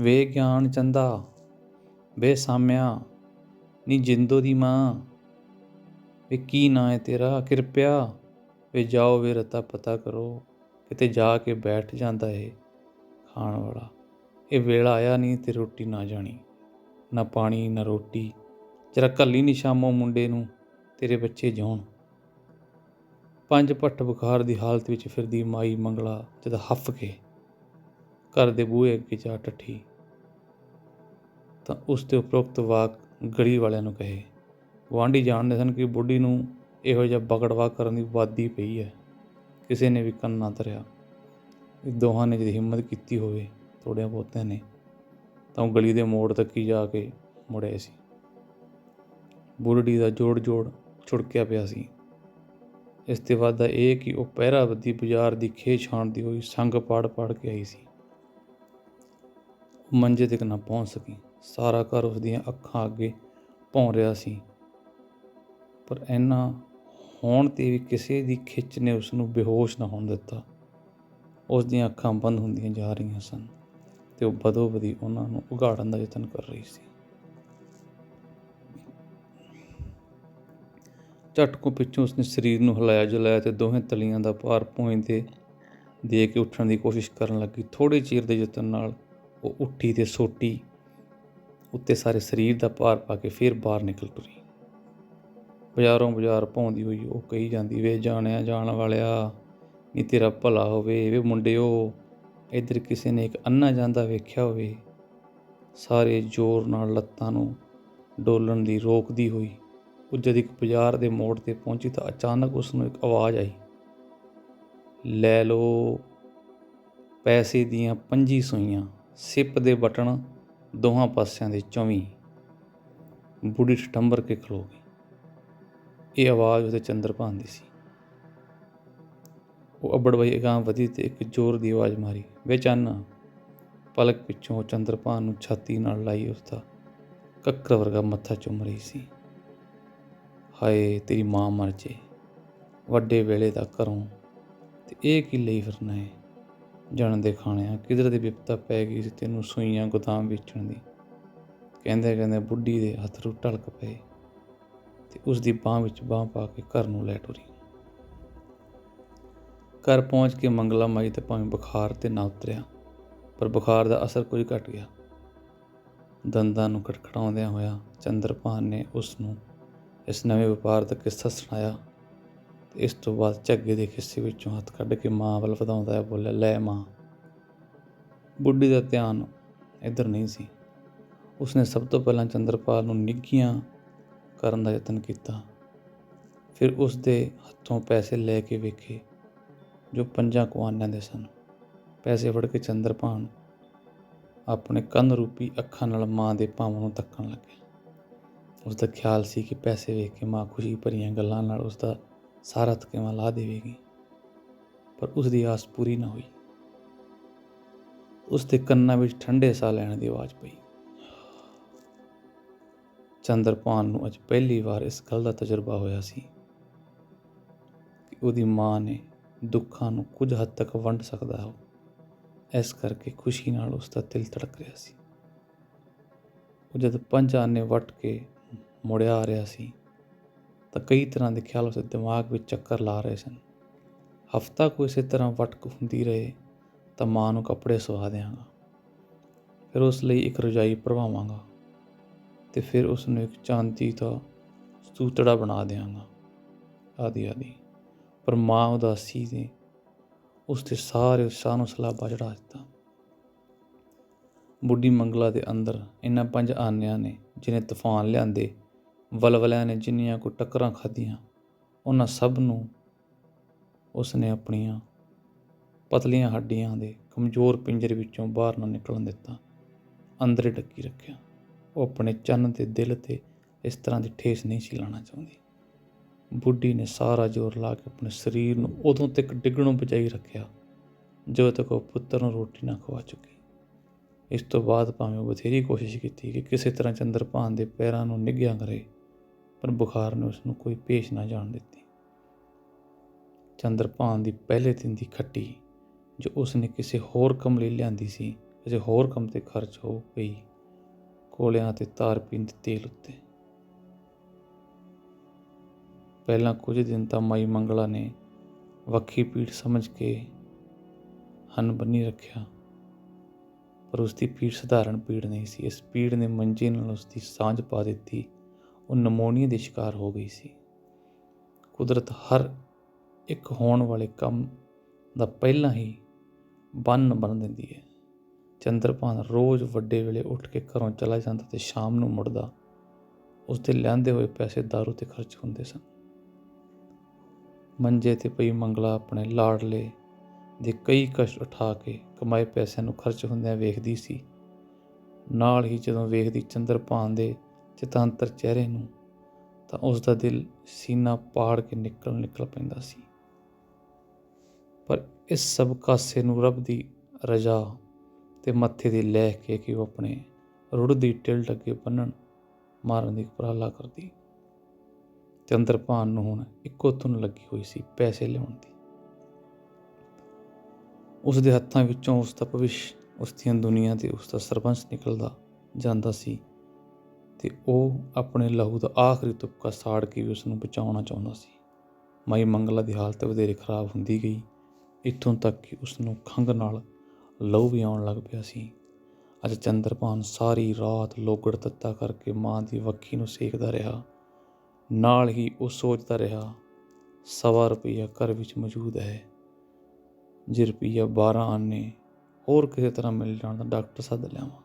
ਵੇ ਗਿਆਨ ਚੰਦਾ, ਵੇ ਸਾਮਿਆ, ਨੀ ਜਿੰਦੋ ਦੀ ਮਾਂ, ਵੇ ਕੀ ਨਾਂ ਹੈ ਤੇਰਾ? ਕਿਰਪਿਆ, ਵੇ ਜਾਓ ਵੇ ਰਤਾ ਪਤਾ ਕਰੋ, ਕਿਤੇ ਜਾ ਕੇ ਬੈਠ ਜਾਂਦਾ ਏ ਖਾਣ ਵਾਲਾ। ਇਹ ਵੇਲਾ ਆਇਆ ਨਹੀਂ ਤੇ ਰੋਟੀ ਨਾ ਜਾਣੀ, ਨਾ ਪਾਣੀ, ਨਾ ਰੋਟੀ। ਜਰਾ ਕੱਲੀ ਨਹੀਂ ਸ਼ਾਮੋਂ ਮੁੰਡੇ ਨੂੰ, ਤੇਰੇ ਬੱਚੇ ਜਿਉਣ। ਪੰਜ ਪੱਟ ਬੁਖਾਰ ਦੀ ਹਾਲਤ ਵਿੱਚ ਫਿਰਦੀ ਮਾਈ ਮੰਗਲਾ ਜਦ ਹੱਫ ਕੇ ਘਰ ਦੇ ਬੂਹੇ ਅੱਗੇ ਜਾ ਟੱਠੀ। ਤਾਂ ਉਸ ਤੇ ਉਪਰੋਕਤ ਵਾਕ ਗਲੀ ਵਾਲਿਆਂ ਨੂੰ ਕਹੇ, ਗੁਆਂਢੀ ਜਾਣਦੇ ਸਨ ਕਿ ਬੁੱਢੀ ਨੂੰ ਇਹੋ ਜਿਹਾ ਬਗੜਵਾ ਕਰਨ ਦੀ ਵਾਦੀ ਪਈ ਹੈ। ਕਿਸੇ ਨੇ ਵੀ ਕੰਨ ਨਾ ਧਰਿਆ। ਇਹ ਦੋਹਾਂ ਨੇ ਜਦ ਹਿੰਮਤ ਕੀਤੀ ਹੋਵੇ ਥੋੜਿਆਂ ਬਹੁਤਿਆਂ ਨੇ, ਤਾਂ ਉਹ ਗਲੀ ਦੇ ਮੋੜ ਤੱਕ ਹੀ ਜਾ ਕੇ ਮੁੜੇ ਸੀ। ਬੁੱਢੀ ਦਾ ਜੋੜ ਜੋੜ ਛੁੜਕਿਆ ਪਿਆ ਸੀ। ਇਸ ਤੇ ਵਾਧਾ ਇਹ ਕਿ ਉਹ ਪਹਿਰਾਵਦੀ ਬਾਜ਼ਾਰ ਦੀ ਖੇ ਛਾਣਦੀ ਹੋਈ ਸੰਗ ਪਾੜ ਪਾੜ ਕੇ ਆਈ ਸੀ। ਮੰਜੇ ਤੱਕ ਨਾ ਪਹੁੰਚ ਸਕੀ। ਸਾਰਾ ਘਰ ਉਸ ਦੀਆਂ ਅੱਖਾਂ ਅੱਗੇ ਭੌਂ ਰਿਹਾ ਸੀ। ਪਰ ਇੰਨਾ ਹੋਣ ਤੇ ਵੀ ਕਿਸੇ ਦੀ ਖਿੱਚ ਨੇ ਉਸ ਨੂੰ ਬੇਹੋਸ਼ ਨਾ ਹੋਣ ਦਿੱਤਾ। ਉਸ ਦੀਆਂ ਅੱਖਾਂ ਬੰਦ ਹੁੰਦੀਆਂ ਜਾ ਰਹੀਆਂ ਸਨ ਤੇ ਉਹ ਬਦੋ ਬਦੀ ਉਹਨਾਂ ਨੂੰ ਉਗਾੜਨ ਦਾ ਯਤਨ ਕਰ ਰਹੀ ਸੀ। ਝਟਕੋ ਪਿੱਛੋਂ ਉਸਨੇ ਸਰੀਰ ਨੂੰ ਹਿਲਾਇਆ ਜੁਲਾਇਆ ਤੇ ਦੋਹੇ ਤਲੀਆਂ ਦਾ ਭਾਰ ਭੂੰਦੇ ਦੇ ਕੇ ਉੱਠਣ ਦੀ ਕੋਸ਼ਿਸ਼ ਕਰਨ ਲੱਗੀ। ਥੋੜੇ ਚਿਰ ਦੇ ਯਤਨ ਨਾਲ ਉਹ ਉੱਠੀ ਤੇ ਸੋਟੀ ਉੱਤੇ ਸਾਰੇ ਸਰੀਰ ਦਾ ਭਾਰ ਪਾ ਕੇ ਫਿਰ ਬਾਹਰ ਨਿਕਲ ਤੁਰੀ। ਬਾਜ਼ਾਰੋਂ ਬਾਜ਼ਾਰ ਭੌਂਦੀ ਹੋਈ ਉਹ ਕਹੀ ਜਾਂਦੀ, ਵੇ ਜਾਣਿਆ ਜਾਣ ਵਾਲਿਆ, ਨੀ ਤੇਰਾ ਭਲਾ ਹੋਵੇ, ਵੇ ਮੁੰਡਿਓ, ਇੱਧਰ ਕਿਸੇ ਨੇ ਇੱਕ ਅੰਨਾ ਜਾਂਦਾ ਵੇਖਿਆ ਹੋਵੇ। ਸਾਰੇ ਜ਼ੋਰ ਨਾਲ ਲੱਤਾਂ ਨੂੰ ਡੋਲਣ ਦੀ ਰੋਕਦੀ ਹੋਈ ਉਹ ਜਦ ਇੱਕ ਬਾਜ਼ਾਰ ਦੇ ਮੋੜ ਤੇ ਪਹੁੰਚੀ ਤਾਂ ਅਚਾਨਕ ਉਸ ਨੂੰ ਇੱਕ ਆਵਾਜ਼ ਆਈ। ਲੈ ਲੋ ਪੈਸੇ ਦੀਆਂ ਪੰਜੀ ਸੂਈਆਂ, ਸਿਪ ਦੇ ਬਟਨ ਦੋਹਾਂ ਪਾਸਿਆਂ ਦੇ ਚੌਵੀਂ। ਬੁੜੀ ਠੰਬਰ ਕੇ ਖਲੋ ਗਈ। ਇਹ ਆਵਾਜ਼ ਉਹਦੇ ਚੰਦਰਪਾਨ ਦੀ ਸੀ। ਉਹ ਅੱਬੜ ਵਈ ਅਗਾਂਹ ਵਧੀ ਤੇ ਇੱਕ ਜ਼ੋਰ ਦੀ ਆਵਾਜ਼ ਮਾਰੀ। ਵੇ ਚੰਨ, ਪਲਕ ਪਿੱਛੋਂ ਉਹ ਚੰਦਰਪਾਨ ਨੂੰ ਛਾਤੀ ਨਾਲ ਲਾਈ ਉਸਦਾ ਕੱਕਰ ਵਰਗਾ ਮੱਥਾ ਚੁੰਮ ਰਹੀ ਸੀ। ਹਾਏ, ਤੇਰੀ ਮਾਂ ਮਰ ਜੇ। ਵੱਡੇ ਵੇਲੇ ਦਾ ਘਰੋਂ ਤੇ ਇਹ ਕੀ ਲਈ ਫਿਰਨਾ ਏ? ਜਣ ਦੇ ਖਾਣਿਆ ਕਿਧਰ ਦੀ ਵਿਪਤਾ ਪੈ ਗਈ ਸੀ ਤੈਨੂੰ ਸੂਈਆਂ ਗੋਦਾਮ ਵੇਚਣ ਦੀ? ਕਹਿੰਦੇ ਕਹਿੰਦੇ ਬੁੱਢੀ ਦੇ ਹੱਥ ਰੂ ਢਲਕ ਪਏ ਤੇ ਉਸ ਦੀ ਬਾਹ ਵਿੱਚ ਬਾਹ ਪਾ ਕੇ ਘਰ ਨੂੰ ਲੈ ਟੁਰੀ। ਘਰ ਪਹੁੰਚ ਕੇ ਮੰਗਲਾ ਮਾਈ ਤੇ ਭਾਵੇਂ ਬੁਖਾਰ ਤੇ ਨਾ ਉਤਰਿਆ, ਪਰ ਬੁਖਾਰ ਦਾ ਅਸਰ ਕੁਝ ਘਟ ਗਿਆ। ਦੰਦਾਂ ਨੂੰ ਖੜਖੜਾਉਂਦਿਆਂ ਹੋਇਆ ਚੰਦਰਪਾਨ ਨੇ ਉਸ ਨੂੰ ਇਸ ਨਵੇਂ ਵਪਾਰ ਦਾ ਕਿੱਸਾ ਸੁਣਾਇਆ? ਤੇ ਇਸ ਤੋਂ ਬਾਅਦ ਝੱਗੇ ਦੇ ਖਿੱਸੇ ਵਿੱਚੋਂ ਹੱਥ ਕੱਢ ਕੇ ਮਾਂ ਵੱਲ ਵਧਾਉਂਦਾ ਹੈ ਬੋਲਿਆ, ਲੈ ਮਾਂ, ਬੁੱਢੀ ਦਾ ਧਿਆਨ ਇੱਧਰ ਨਹੀਂ ਸੀ। ਉਸਨੇ ਸਭ ਤੋਂ ਪਹਿਲਾਂ ਚੰਦਰਪਾਲ ਨੂੰ ਨਿੱਘੀਆਂ ਕਰਨ ਦਾ ਯਤਨ ਕੀਤਾ। ਫਿਰ ਉਸ ਦੇ ਹੱਥੋਂ ਪੈਸੇ ਲੈ ਕੇ ਵੇਖੇ, ਜੋ ਪੰਜਾਂ ਕੁਆਨਾਂ ਦੇ ਸਨ। ਪੈਸੇ ਫੜ ਕੇ ਚੰਦਰਪਾਲ ਆਪਣੇ ਕੰਨ ਰੂਪੀ ਅੱਖਾਂ ਨਾਲ ਮਾਂ ਦੇ ਭਾਵਾਂ ਨੂੰ ਤੱਕਣ ਲੱਗਿਆ ਉਸ ਦਾ ਖਿਆਲ ਸੀ ਕਿ ਪੈਸੇ ਵੇਖ ਕੇ ਮਾਂ ਖੁਸ਼ੀ ਭਰੀਆਂ ਗੱਲਾਂ ਨਾਲ ਉਸ ਦਾ ਸਾਰਾ ਥਕੇਵਾਂ ਲਾ ਦੇਵੇਗੀ, ਪਰ ਉਸ ਦੀ ਆਸ ਪੂਰੀ ਨਾ ਹੋਈ। ਉਸ ਦੇ ਕੰਨਾਂ ਵਿੱਚ ਠੰਡੇ ਸਾਹ ਲੈਣ ਦੀ ਆਵਾਜ਼ ਪਈ। ਚੰਦਰਪਾਨ ਨੂੰ ਅੱਜ ਪਹਿਲੀ ਵਾਰ ਇਸ ਗੱਲ ਦਾ ਤਜਰਬਾ ਹੋਇਆ ਸੀ ਕਿ ਉਹਦੀ ਮਾਂ ਨੇ ਦੁੱਖਾਂ ਨੂੰ ਕੁਝ ਹੱਦ ਤੱਕ ਵੰਡ ਸਕਦਾ ਹੋ, ਇਸ ਕਰਕੇ ਖੁਸ਼ੀ ਨਾਲ ਉਸ ਦਾ ਦਿਲ ਧੜਕ ਰਿਹਾ ਸੀ। ਉਹ ਜਦ ਪੰਜ ਆਨੇ ਵਟ ਕੇ ਮੁੜਿਆ ਆ ਰਿਹਾ ਸੀ, ਤਾਂ ਕਈ ਤਰ੍ਹਾਂ ਦੇ ਖਿਆਲ ਉਸ ਦੇ ਦਿਮਾਗ ਵਿੱਚ ਚੱਕਰ ਲਾ ਰਹੇ ਸਨ। ਹਫਤਾ ਕੋ ਇਸੇ ਤਰ੍ਹਾਂ ਵਟਕ ਹੁੰਦੀ ਰਹੇ, ਤਾਂ ਮਾਂ ਨੂੰ ਕੱਪੜੇ ਸਵਾ ਦਿਆਂਗਾ। ਫਿਰ ਉਸ ਲਈ ਇੱਕ ਰਜਾਈ ਭਰਵਾਵਾਂਗਾ ਤੇ ਫਿਰ ਉਸ ਨੂੰ ਇੱਕ ਚਾਂਦੀ ਦਾ ਸੂਤੜਾ ਬਣਾ ਦਿਆਂਗਾ। ਆਦਿ ਆਦਿ, ਪਰ ਮਾਂ ਉਦਾਸੀ ਨੇ ਉਸ ਦੇ ਸਾਰੇ ਉਤਸ਼ਾਹ ਨੂੰ ਸਲਾਬਾ ਚੜਾ ਦਿੱਤਾ। ਬੁੱਢੀ ਮੰਗਲਾ ਦੇ ਅੰਦਰ ਇਹਨਾਂ ਪੰਜ ਆਨਿਆਂ ਨੇ ਜਿਨੇ ਤੂਫਾਨ ਲਿਆਂਦੇ ਵਲਵਲਿਆਂ ਨੇ ਜਿੰਨੀਆਂ ਕੋ ਟੱਕਰਾਂ ਖਾਧੀਆਂ, ਉਹਨਾਂ ਸਭ ਨੂੰ ਉਸਨੇ ਆਪਣੀਆਂ ਪਤਲੀਆਂ ਹੱਡੀਆਂ ਦੇ ਕਮਜ਼ੋਰ ਪਿੰਜਰੇ ਵਿੱਚੋਂ ਬਾਹਰ ਨਾ ਨਿਕਲਣ ਦਿੱਤਾ। ਅੰਦਰ ਹੀ ਡੱਕੀ ਰੱਖਿਆ। ਉਹ ਆਪਣੇ ਚੰਨ ਦੇ ਦਿਲ ਤੇ ਇਸ ਤਰ੍ਹਾਂ ਦੀ ਠੇਸ ਨਹੀਂ ਸੀ ਲਾਣਾ ਚਾਹੁੰਦੀ। ਬੁੱਢੀ ਨੇ ਸਾਰਾ ਜ਼ੋਰ ਲਾ ਕੇ ਆਪਣੇ ਸਰੀਰ ਨੂੰ ਉਦੋਂ ਤੱਕ ਡਿੱਗਣੋਂ ਬਚਾਈ ਰੱਖਿਆ, ਜਦੋਂ ਤੱਕ ਉਹ ਪੁੱਤਰ ਨੂੰ ਰੋਟੀ ਨਾ ਖਵਾ ਚੁੱਕੀ। ਇਸ ਤੋਂ ਬਾਅਦ ਭਾਵੇਂ ਉਹ ਬਥੇਰੀ ਕੋਸ਼ਿਸ਼ ਕੀਤੀ ਕਿ ਕਿਸੇ ਤਰ੍ਹਾਂ ਚੰਦਰਪਾਨ ਦੇ ਪੈਰਾਂ ਨੂੰ ਨਿੱਘਿਆ ਕਰੇ ਪਰ ਬੁਖਾਰ ਨੇ ਉਸ ਨੂੰ ਕੋਈ ਪੇਸ਼ ਨਾ ਜਾਣ ਦਿੱਤੀ। ਚੰਦਰਪਾਨ ਦੀ ਪਹਿਲੇ ਦਿਨ ਦੀ ਖੱਟੀ, ਜੋ ਉਸ ਨੇ ਕਿਸੇ ਹੋਰ ਕੰਮ ਲਈ ਲਿਆਂਦੀ ਸੀ, ਕਿਸੇ ਹੋਰ ਕੰਮ ਤੇ ਖਰਚ ਹੋ ਗਈ, ਕੋਲਿਆਂ ਤੇ ਤਾਰ ਪਿੰਦ ਤੇਲ ਉੱਤੇ। ਪਹਿਲਾਂ ਕੁਝ ਦਿਨ ਤਾਂ ਮਾਈ ਮੰਗਲਾ ਨੇ ਵੱਖੀ ਪੀੜ ਸਮਝ ਕੇ ਹਨ ਬੰਨੀ ਰੱਖਿਆ, ਪਰ ਉਸ ਦੀ ਪੀੜ ਸਧਾਰਨ ਪੀੜ ਨਹੀਂ ਸੀ। ਇਸ ਪੀੜ ਨੇ ਮੰਜੇ ਨਾਲ ਉਸ ਦੀ ਸਾਂਝ ਪਾ ਦਿੱਤੀ ਉਹ ਨਮੋਨੀਆ ਦੇ ਸ਼ਿਕਾਰ ਹੋ ਗਈ ਸੀ। ਕੁਦਰਤ ਹਰ ਇੱਕ ਹੋਣ ਵਾਲੇ ਕੰਮ ਦਾ ਪਹਿਲਾਂ ਹੀ ਬੰਨ ਬੰਨ ਦਿੰਦੀ ਹੈ। ਚੰਦਰਪਾਨ ਰੋਜ਼ ਵੱਡੇ ਵੇਲੇ ਉੱਠ ਕੇ ਘਰੋਂ ਚਲਾ ਜਾਂਦਾ ਤੇ ਸ਼ਾਮ ਨੂੰ ਮੁੜਦਾ ਉਸ ਦੇ ਲਿਆਂਦੇ ਹੋਏ ਪੈਸੇ ਦਾਰੂ ਤੇ ਖਰਚ ਹੁੰਦੇ ਸਨ। ਮੰਜੇ ਤੇ ਪਈ ਮੰਗਲਾ ਆਪਣੇ ਲਾੜਲੇ ਦੇ ਕਈ ਕਸ਼ਟ ਉਠਾ ਕੇ ਕਮਾਏ ਪੈਸਿਆਂ ਨੂੰ ਖਰਚ ਹੁੰਦਿਆਂ ਵੇਖਦੀ ਸੀ। ਨਾਲ ਹੀ ਜਦੋਂ ਵੇਖਦੀ ਚੰਦਰਪਾਨ ਦੇ ਚਿਤਾਂਤਰ ਚਿਹਰੇ ਨੂੰ, ਤਾਂ ਉਸ ਦਾ ਦਿਲ ਸੀਨਾ ਪਾੜ ਕੇ ਨਿਕਲ ਨਿਕਲ ਪੈਂਦਾ ਸੀ। ਪਰ ਇਸ ਸਭ ਕਾਸੇ ਨੂੰ ਰੱਬ ਦੀ ਰਜ਼ਾ ਤੇ ਮੱਥੇ ਦੀ ਲੈ ਕੇ ਕਿ ਉਹ ਆਪਣੇ ਰੁੜਦੀ ਟਿਲਟ ਅੱਗੇ ਬੰਨਣ, ਮਾਰਨ ਦੀ ਉਪਰਾਲਾ ਕਰਦੀ। ਚੰਦਰਪਾਨ ਨੂੰ ਹੁਣ ਇੱਕੋ ਧੁਨ ਲੱਗੀ ਹੋਈ ਸੀ ਪੈਸੇ ਲਿਆਉਣ ਦੀ। ਉਸ ਦੇ ਹੱਥਾਂ ਵਿੱਚੋਂ ਉਸ ਦਾ ਭਵਿੱਖ ਉਸ ਦੀਆਂ ਦੁਨੀਆ ਤੇ ਉਸ ਦਾ ਸਰਬੰਸ ਨਿਕਲਦਾ ਜਾਂਦਾ ਸੀ। ਤੇ ਉਹ ਆਪਣੇ ਲਹੂ ਦਾ ਆਖਰੀ ਤੁਪਕਾ ਸਾੜ ਕੇ ਵੀ ਉਸ ਨੂੰ ਬਚਾਉਣਾ ਚਾਹੁੰਦਾ ਸੀ। ਮਾਈ ਮੰਗਲਾ ਦੀ ਹਾਲਤ ਵਧੇਰੇ ਖਰਾਬ ਹੁੰਦੀ ਗਈ। ਇੱਥੋਂ ਤੱਕ ਕਿ ਉਸ ਨੂੰ ਖੰਘ ਨਾਲ ਲਹੂ ਵੀ ਆਉਣ ਲੱਗ ਪਿਆ ਸੀ। ਅੱਜ ਚੰਦਰਪਾਨ ਸਾਰੀ ਰਾਤ ਲੋਗੜ ਤੱਤਾ ਕਰਕੇ ਮਾਂ ਦੀ ਵੱਖੀ ਨੂੰ ਸੇਕਦਾ ਰਿਹਾ। ਨਾਲ ਹੀ ਉਹ ਸੋਚਦਾ ਰਿਹਾ, ਸਵਾ ਰੁਪਈਆ ਘਰ ਵਿੱਚ ਮੌਜੂਦ ਹੈ। ਜੇ ਰੁਪਈਆ 12 ਆਨੇ, ਹੋਰ ਕਿਸੇ ਤਰ੍ਹਾਂ ਮਿਲ ਜਾਣ ਤਾਂ ਡਾਕਟਰ ਸੱਦ ਲਿਆਵਾਂ।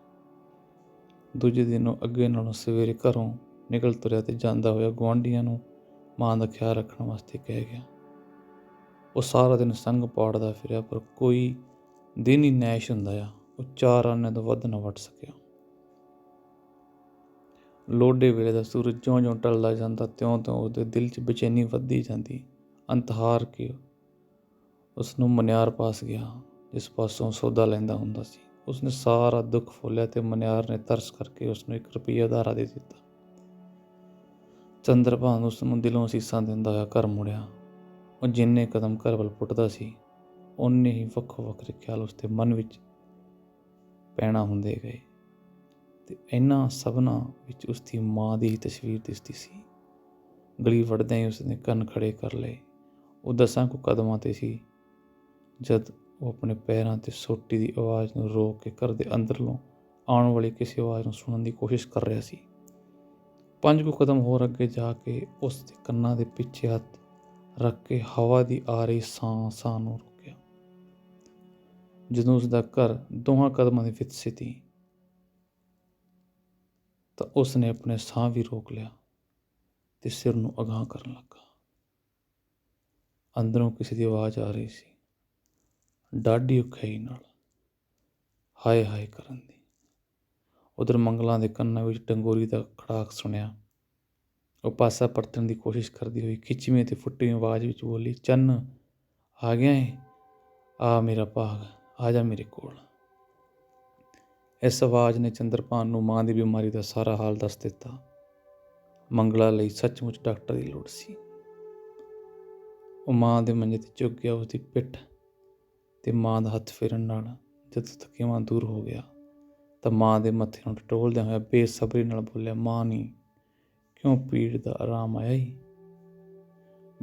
ਦੂਜੇ ਦਿਨ ਉਹ ਅੱਗੇ ਨਾਲੋਂ ਸਵੇਰੇ ਘਰੋਂ ਨਿਕਲ ਤੁਰਿਆ ਤੇ ਜਾਂਦਾ ਹੋਇਆ ਗੁਆਂਢੀਆਂ ਨੂੰ ਮਾਂ ਦਾ ਖਿਆਲ ਰੱਖਣ ਵਾਸਤੇ ਕਹਿ ਗਿਆ। ਉਹ ਸਾਰਾ ਦਿਨ ਸੰਗ ਪਾੜਦਾ ਫਿਰਿਆ, ਪਰ ਕੋਈ ਦਿਨ ਹੀ ਨੈਸ਼ ਹੁੰਦਾ ਆ। ਉਹ ਚਾਰ ਆਨੇ ਤੋਂ ਵੱਧ ਨਾ ਵੱਟ ਸਕਿਆ। ਲੋਡੇ ਵੇਲੇ ਦਾ ਸੂਰਜ ਜਿਉਂ-ਜਿਉਂ ਟਲਦਾ ਜਾਂਦਾ, ਤਿਉਂ-ਤਿਉਂ ਉਹਦੇ ਦਿਲ 'ਚ ਬੇਚੈਨੀ ਵੱਧਦੀ ਜਾਂਦੀ। ਅੰਤ ਹਾਰ ਕੇ ਉਸ ਨੂੰ ਮਨਿਆਰ ਪਾਸ ਗਿਆ, ਜਿਸ ਪਾਸੋਂ ਸੌਦਾ ਲੈਂਦਾ ਹੁੰਦਾ ਸੀ। ਉਸਨੇ ਸਾਰਾ ਦੁੱਖ ਫੋਲਿਆ ਤੇ ਮਨਿਆਰ ਨੇ ਤਰਸ ਕਰਕੇ ਉਸ ਨੂੰ 1 ਰੁਪਈਆ ਉਧਾਰਾ ਦੇ ਦਿੱਤਾ। ਚੰਦਰਭਾਨ ਉਸ ਨੂੰ ਦਿਲੋਂ ਅਸੀਸਾਂ ਦਿੰਦਾ ਹੋਇਆ ਘਰ ਮੁੜਿਆ। ਉਹ ਜਿੰਨੇ ਕਦਮ ਘਰ ਵੱਲ ਪੁੱਟਦਾ ਸੀ, ਓਨੇ ਹੀ ਵੱਖੋ ਵੱਖਰੇ ਖਿਆਲ ਉਸਦੇ ਮਨ ਵਿੱਚ ਪੈਣਾ ਹੁੰਦੇ ਗਏ ਤੇ ਇਹਨਾਂ ਸਭਨਾ ਵਿੱਚ ਉਸਦੀ ਮਾਂ ਦੀ ਤਸਵੀਰ ਦਿਸਦੀ ਸੀ। ਗਲੀ ਵੜਦਿਆਂ ਹੀ ਉਸਨੇ ਕੰਨ ਖੜੇ ਕਰ ਲਏ। ਉਹ ਦਸਾਂ ਕੁ ਕਦਮਾਂ ਤੇ ਸੀ, ਜਦ ਉਹ ਆਪਣੇ ਪੈਰਾਂ ਤੇ ਸੋਟੀ ਦੀ ਆਵਾਜ਼ ਨੂੰ ਰੋਕ ਕੇ ਘਰ ਦੇ ਅੰਦਰੋਂ ਆਉਣ ਵਾਲੀ ਕਿਸੇ ਆਵਾਜ਼ ਨੂੰ ਸੁਣਨ ਦੀ ਕੋਸ਼ਿਸ਼ ਕਰ ਰਿਹਾ ਸੀ। ਪੰਜ ਕੁ ਕਦਮ ਹੋਰ ਅੱਗੇ ਜਾ ਕੇ ਉਸ ਦੇ ਕੰਨਾਂ ਦੇ ਪਿੱਛੇ ਹੱਥ ਰੱਖ ਕੇ ਹਵਾ ਦੀ ਆ ਰਹੀ ਸਾਹ ਸਾਹ ਨੂੰ ਰੋਕਿਆ। ਜਦੋਂ ਉਸ ਦਾ ਘਰ ਦੋਹਾਂ ਕਦਮਾਂ ਦੇ ਵਿੱਚ ਸੀ ਤਾਂ ਉਸ ਨੇ ਆਪਣੇ ਸਾਹ ਵੀ ਰੋਕ ਲਿਆ ਤੇ ਸਿਰ ਨੂੰ ਅਗਾਹ ਕਰਨ ਲੱਗਾ। ਅੰਦਰੋਂ ਕਿਸੇ ਦੀ ਆਵਾਜ਼ ਆ ਰਹੀ ਸੀ। ਡਾਢੀ ਉਖਾਈ ਨਾਲ। ਹਾਏ ਹਾਏ ਕਰਨ ਦੀ। ਉਧਰ ਮੰਗਲਾਂ ਦੇ ਕੰਨਾਂ ਵਿੱਚ ਡੰਗੋਰੀ ਦਾ ਖੜਾਕ ਸੁਣਿਆ। ਉਹ ਪਾਸਾ ਪਰਤਣ ਦੀ ਕੋਸ਼ਿਸ਼ ਕਰਦੀ ਹੋਈ ਖਿੱਚਵੀਂ ਤੇ ਫੁੱਟੀ ਆਵਾਜ਼ ਵਿੱਚ ਬੋਲੀ, ਚੰਨ, ਆ ਗਿਆ ਏ? ਆ ਮੇਰਾ ਭਾਗ, ਆ ਜਾ ਮੇਰੇ ਕੋਲ। ਇਸ ਆਵਾਜ਼ ਨੇ ਚੰਦਰਪਾਨ ਨੂੰ ਮਾਂ ਦੀ ਬਿਮਾਰੀ ਦਾ ਸਾਰਾ ਹਾਲ ਦੱਸ ਦਿੱਤਾ। ਮੰਗਲਾ ਲਈ ਸੱਚਮੁੱਚ ਡਾਕਟਰ ਦੀ ਲੋੜ ਸੀ। ਉਹ ਮਾਂ ਦੇ ਮੰਜੇ ਤੇ ਝੁਕ ਗਿਆ ਉਸ ਦੀ ਪਿੱਠ ਤੇ ਮਾਂ ਦਾ ਹੱਥ ਫੇਰਨ ਨਾਲ ਜਦੋਂ ਥਕੇਵਾਂ ਦੂਰ ਹੋ ਗਿਆ, ਤਾਂ ਮਾਂ ਦੇ ਮੱਥੇ ਨੂੰ ਟਟੋਲਦਿਆਂ ਹੋਇਆ ਬੇਸਬਰੀ ਨਾਲ ਬੋਲਿਆ, ਮਾਂ ਨਹੀਂ ਕਿਉਂ ਪੀੜ ਦਾ ਆਰਾਮ ਆਇਆ ਹੀ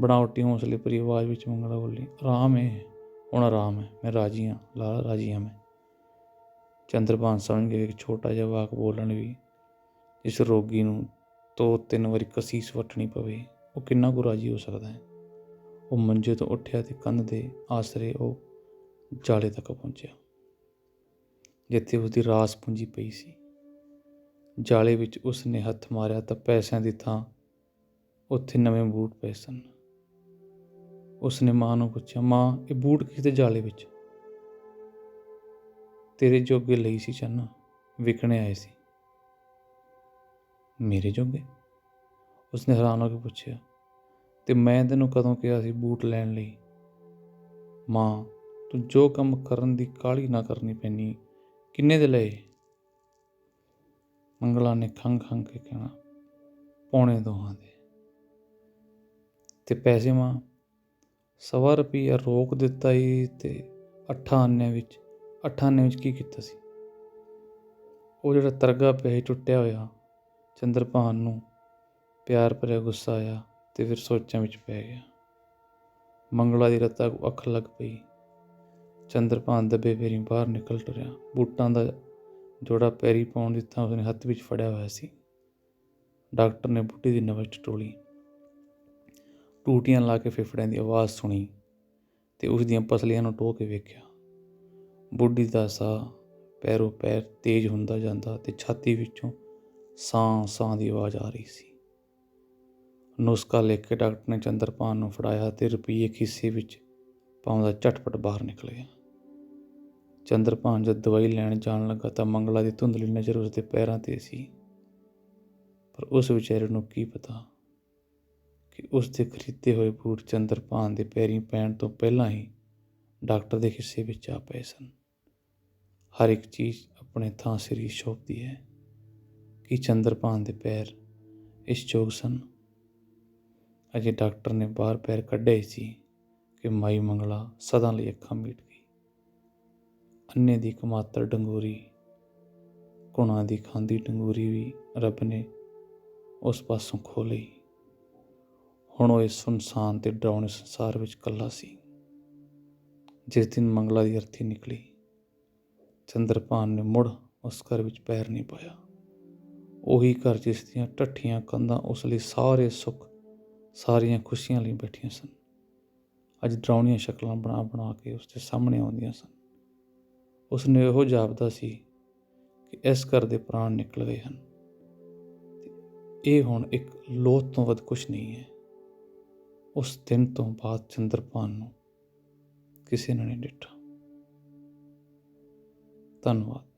ਬਣਾਵਟੀ ਹੌਸਲੇ ਭਰੀ ਆਵਾਜ਼ ਵਿੱਚ ਮੰਗਲਾ ਬੋਲੀ, ਆਰਾਮ ਹੈ ਹੁਣ ਆਰਾਮ ਹੈ ਮੈਂ ਰਾਜੀ ਹਾਂ ਲਾਲ ਰਾਜੀ ਹਾਂ ਮੈਂ। ਚੰਦਰਪਾਨ ਸਮਝ ਗਿਆ ਕਿ ਇੱਕ ਛੋਟਾ ਜਿਹਾ ਵਾਕ ਬੋਲਣ ਵੀ ਇਸ ਰੋਗੀ ਨੂੰ ਦੋ ਤਿੰਨ ਵਾਰੀ ਕਸੀਸ ਵਟਣੀ ਪਵੇ, ਉਹ ਕਿੰਨਾ ਕੁ ਰਾਜੀ ਹੋ ਸਕਦਾ ਹੈ? ਉਹ ਮੰਜੇ ਤੋਂ ਉੱਠਿਆ ਤੇ ਕੰਧ ਦੇ ਆਸਰੇ ਉਹ ਜਾਲੇ ਤੱਕ ਪਹੁੰਚਿਆ। ਜਿੱਥੇ ਉਸ ਦੀ ਰਾਸ ਪੂੰਜੀ ਪਈ ਸੀ। ਜਾਲੇ ਵਿੱਚ ਉਸ ਨੇ ਹੱਥ ਮਾਰਿਆ ਤਾਂ ਪੈਸਿਆਂ ਦੀ ਥਾਂ ਉੱਥੇ ਨਵੇਂ ਬੂਟ ਪਏ ਸਨ। ਉਸ ਨੇ ਮਾਂ ਨੂੰ ਪੁੱਛਿਆ, ਮਾਂ, ਇਹ ਬੂਟ ਕਿਸ ਦੇ ਜਾਲੇ ਵਿੱਚ? ਤੇਰੇ ਜੋਗੇ ਲਈ ਸੀ ਚੰਨਾ, ਵਿਕਣੇ ਆਏ ਸੀ। ਮੇਰੇ ਜੋਗੇ? ਉਸਨੇ ਹੈਰਾਨ ਹੋ ਕੇ ਪੁੱਛਿਆ, ਤੇ ਮੈਂ ਤੈਨੂੰ ਕਦੋਂ ਕਿਹਾ ਸੀ ਬੂਟ ਲੈਣ ਲਈ? ਮਾਂ ਤੂੰ ਜੋ ਕੰਮ ਕਰਨ ਦੀ ਕਾਹਲੀ ਨਾ ਕਰਨੀ ਪੈਣੀ ਕਿੰਨੇ ਦੇ ਲਏ? ਮੰਗਲਾ ਨੇ ਖੰਗ ਖੰਗ ਕੇ ਕਹਿਣਾ, ਪੌਣੇ ਦੋਹਾਂ ਦੇ। ਤੇ ਪੈਸੇ ਮਾਂ, ਸਵਾ ਰੁਪਈਆ ਰੋਕ ਦਿੱਤਾ ਹੀ ਤੇ ਅੱਠਾਂ ਆਨਿਆਂ ਵਿੱਚ, ਅੱਠਾਂ ਆਨਿਆਂ ਵਿੱਚ ਕੀ ਕੀਤਾ ਸੀ? ਉਹ ਜਿਹੜਾ ਤਰਗਾ ਪਿਆ ਟੁੱਟਿਆ ਹੋਇਆ ਚੰਦਰਪਾਨ ਨੂੰ ਪਿਆਰ ਭਰਿਆ ਗੁੱਸਾ ਆਇਆ ਤੇ ਫਿਰ ਸੋਚਾਂ ਵਿੱਚ ਪੈ ਗਿਆ। ਮੰਗਲਾ ਦੀ ਰਤਾ ਕੋ ਅੱਖ ਲੱਗ ਪਈ। ਚੰਦਰਪਾਨ ਦੱਬੇ ਫੇਰੀ ਬਾਹਰ ਨਿਕਲ ਟੁਰਿਆ। ਬੂਟਾਂ ਦਾ ਜੋੜਾ ਪੈਰੀ ਪਾਉਣ ਦੀ ਥਾਂ ਉਸਨੇ ਹੱਥ ਵਿੱਚ ਫੜਿਆ ਹੋਇਆ ਸੀ। ਡਾਕਟਰ ਨੇ ਬੁੱਢੀ ਦੀ ਨਵਲ ਟਟੋਲੀ। ਟੂਟੀਆਂ ਲਾ ਕੇ ਫੇਫੜਿਆਂ ਦੀ ਆਵਾਜ਼ ਸੁਣੀ ਤੇ ਉਸ ਦੀਆਂ ਪਸਲੀਆਂ ਨੂੰ ਟੋਹ ਕੇ ਵੇਖਿਆ। ਬੁੱਢੀ ਦਾ ਸਾਹ ਪੈਰੋਂ ਪੈਰ ਤੇਜ਼ ਹੁੰਦਾ ਜਾਂਦਾ ਤੇ ਛਾਤੀ ਵਿੱਚੋਂ ਸਾਂ ਸਾਂ ਦੀ ਆਵਾਜ਼ ਆ ਰਹੀ ਸੀ। ਨੁਸਖਾ ਲਿਖ ਕੇ ਡਾਕਟਰ ਨੇ ਚੰਦਰਪਾਨ ਨੂੰ ਫੜਾਇਆ ਤੇ ਰੁਪਈਏ ਖੀਸੇ ਵਿੱਚ ਪਾਉਂਦਾ ਝਟਪਟ ਬਾਹਰ ਨਿਕਲ ਗਿਆ। ਚੰਦਰਪਾਨ ਜਦ ਦਵਾਈ ਲੈਣ ਜਾਣ ਲੱਗਾ ਤਾਂ ਮੰਗਲਾ ਦੀ ਧੁੰਦਲੀ ਨਜ਼ਰ ਉਸਦੇ ਪੈਰਾਂ ਤੇ ਸੀ। ਪਰ ਉਸ ਵਿਚਾਰੇ ਨੂੰ ਕੀ ਪਤਾ ਕਿ ਉਸ ਦੇ ਖਰੀਦੇ ਹੋਏ ਬੂਟ ਚੰਦਰਪਾਨ ਦੇ ਪੈਰੀਂ ਪੈਣ ਤੋਂ ਪਹਿਲਾਂ ਹੀ ਡਾਕਟਰ ਦੇ ਹਿੱਸੇ ਵਿੱਚ ਆ ਪਏ ਸਨ। ਹਰ ਇੱਕ ਚੀਜ਼ ਆਪਣੇ ਥਾਂ ਸਿਰ ਹੀ ਸ਼ੋਭਦੀ ਹੈ ਕਿ ਚੰਦਰਪਾਨ ਦੇ ਪੈਰ ਇਸ ਯੋਗ ਸਨ। ਅਜੇ ਡਾਕਟਰ ਨੇ ਬਾਹਰ ਪੈਰ ਕੱਢੇ ਸੀ ਕਿ ਮਾਈ ਮੰਗਲਾ ਸਦਾ ਲਈ ਅੱਖਾਂ ਮੀਟ ਅੰਨੇ ਦੀ ਕਮਾਤਰ ਡੰਗੂਰੀ ਕੁਣਾ ਦੀ ਖਾਂਦੀ ਡੰਗੂਰੀ ਵੀ ਰੱਬ ਨੇ ਉਸ ਪਾਸੋਂ ਖੋਹ ਲਈ। ਹੁਣ ਉਹ ਇਸ ਸੁਨਸਾਨ ਤੇ ਡਰਾਉਣੇ ਸੰਸਾਰ ਵਿੱਚ ਇਕੱਲਾ ਸੀ। ਜਿਸ ਦਿਨ ਮੰਗਲਾ ਦੀ ਅਰਥੀ ਨਿਕਲੀ ਚੰਦਰਪਾਨ ਨੇ ਮੁੜ ਉਸ ਘਰ ਵਿੱਚ ਪੈਰ ਨਹੀਂ ਪਾਇਆ। ਉਹੀ ਘਰ ਜਿਸ ਦੀਆਂ ਢੱਠੀਆਂ ਕੰਧਾਂ ਉਸ ਲਈ ਸਾਰੇ ਸੁੱਖ, ਸਾਰੀਆਂ ਖੁਸ਼ੀਆਂ ਲਈ ਬੈਠੀਆਂ ਸਨ। ਅੱਜ ਡਰਾਉਣੀਆਂ ਸ਼ਕਲਾਂ ਬਣਾ ਬਣਾ ਕੇ ਉਸ ਦੇ ਸਾਹਮਣੇ ਆਉਂਦੀਆਂ ਸਨ। ਉਸਨੇ ਉਹ ਜਾਪਦਾ ਸੀ ਕਿ ਇਸ ਘਰ ਦੇ ਪ੍ਰਾਣ ਨਿਕਲ ਗਏ ਹਨ। ਇਹ ਹੁਣ ਇੱਕ ਲੋਥ ਤੋਂ ਵੱਧ ਕੁਝ ਨਹੀਂ ਹੈ। ਉਸ ਦਿਨ ਤੋਂ ਬਾਅਦ ਚੰਦਰਪਾਨ ਨੂੰ ਕਿਸੇ ਨੇ ਨਹੀਂ ਡਿੱਠਾ ਧੰਨਵਾਦ।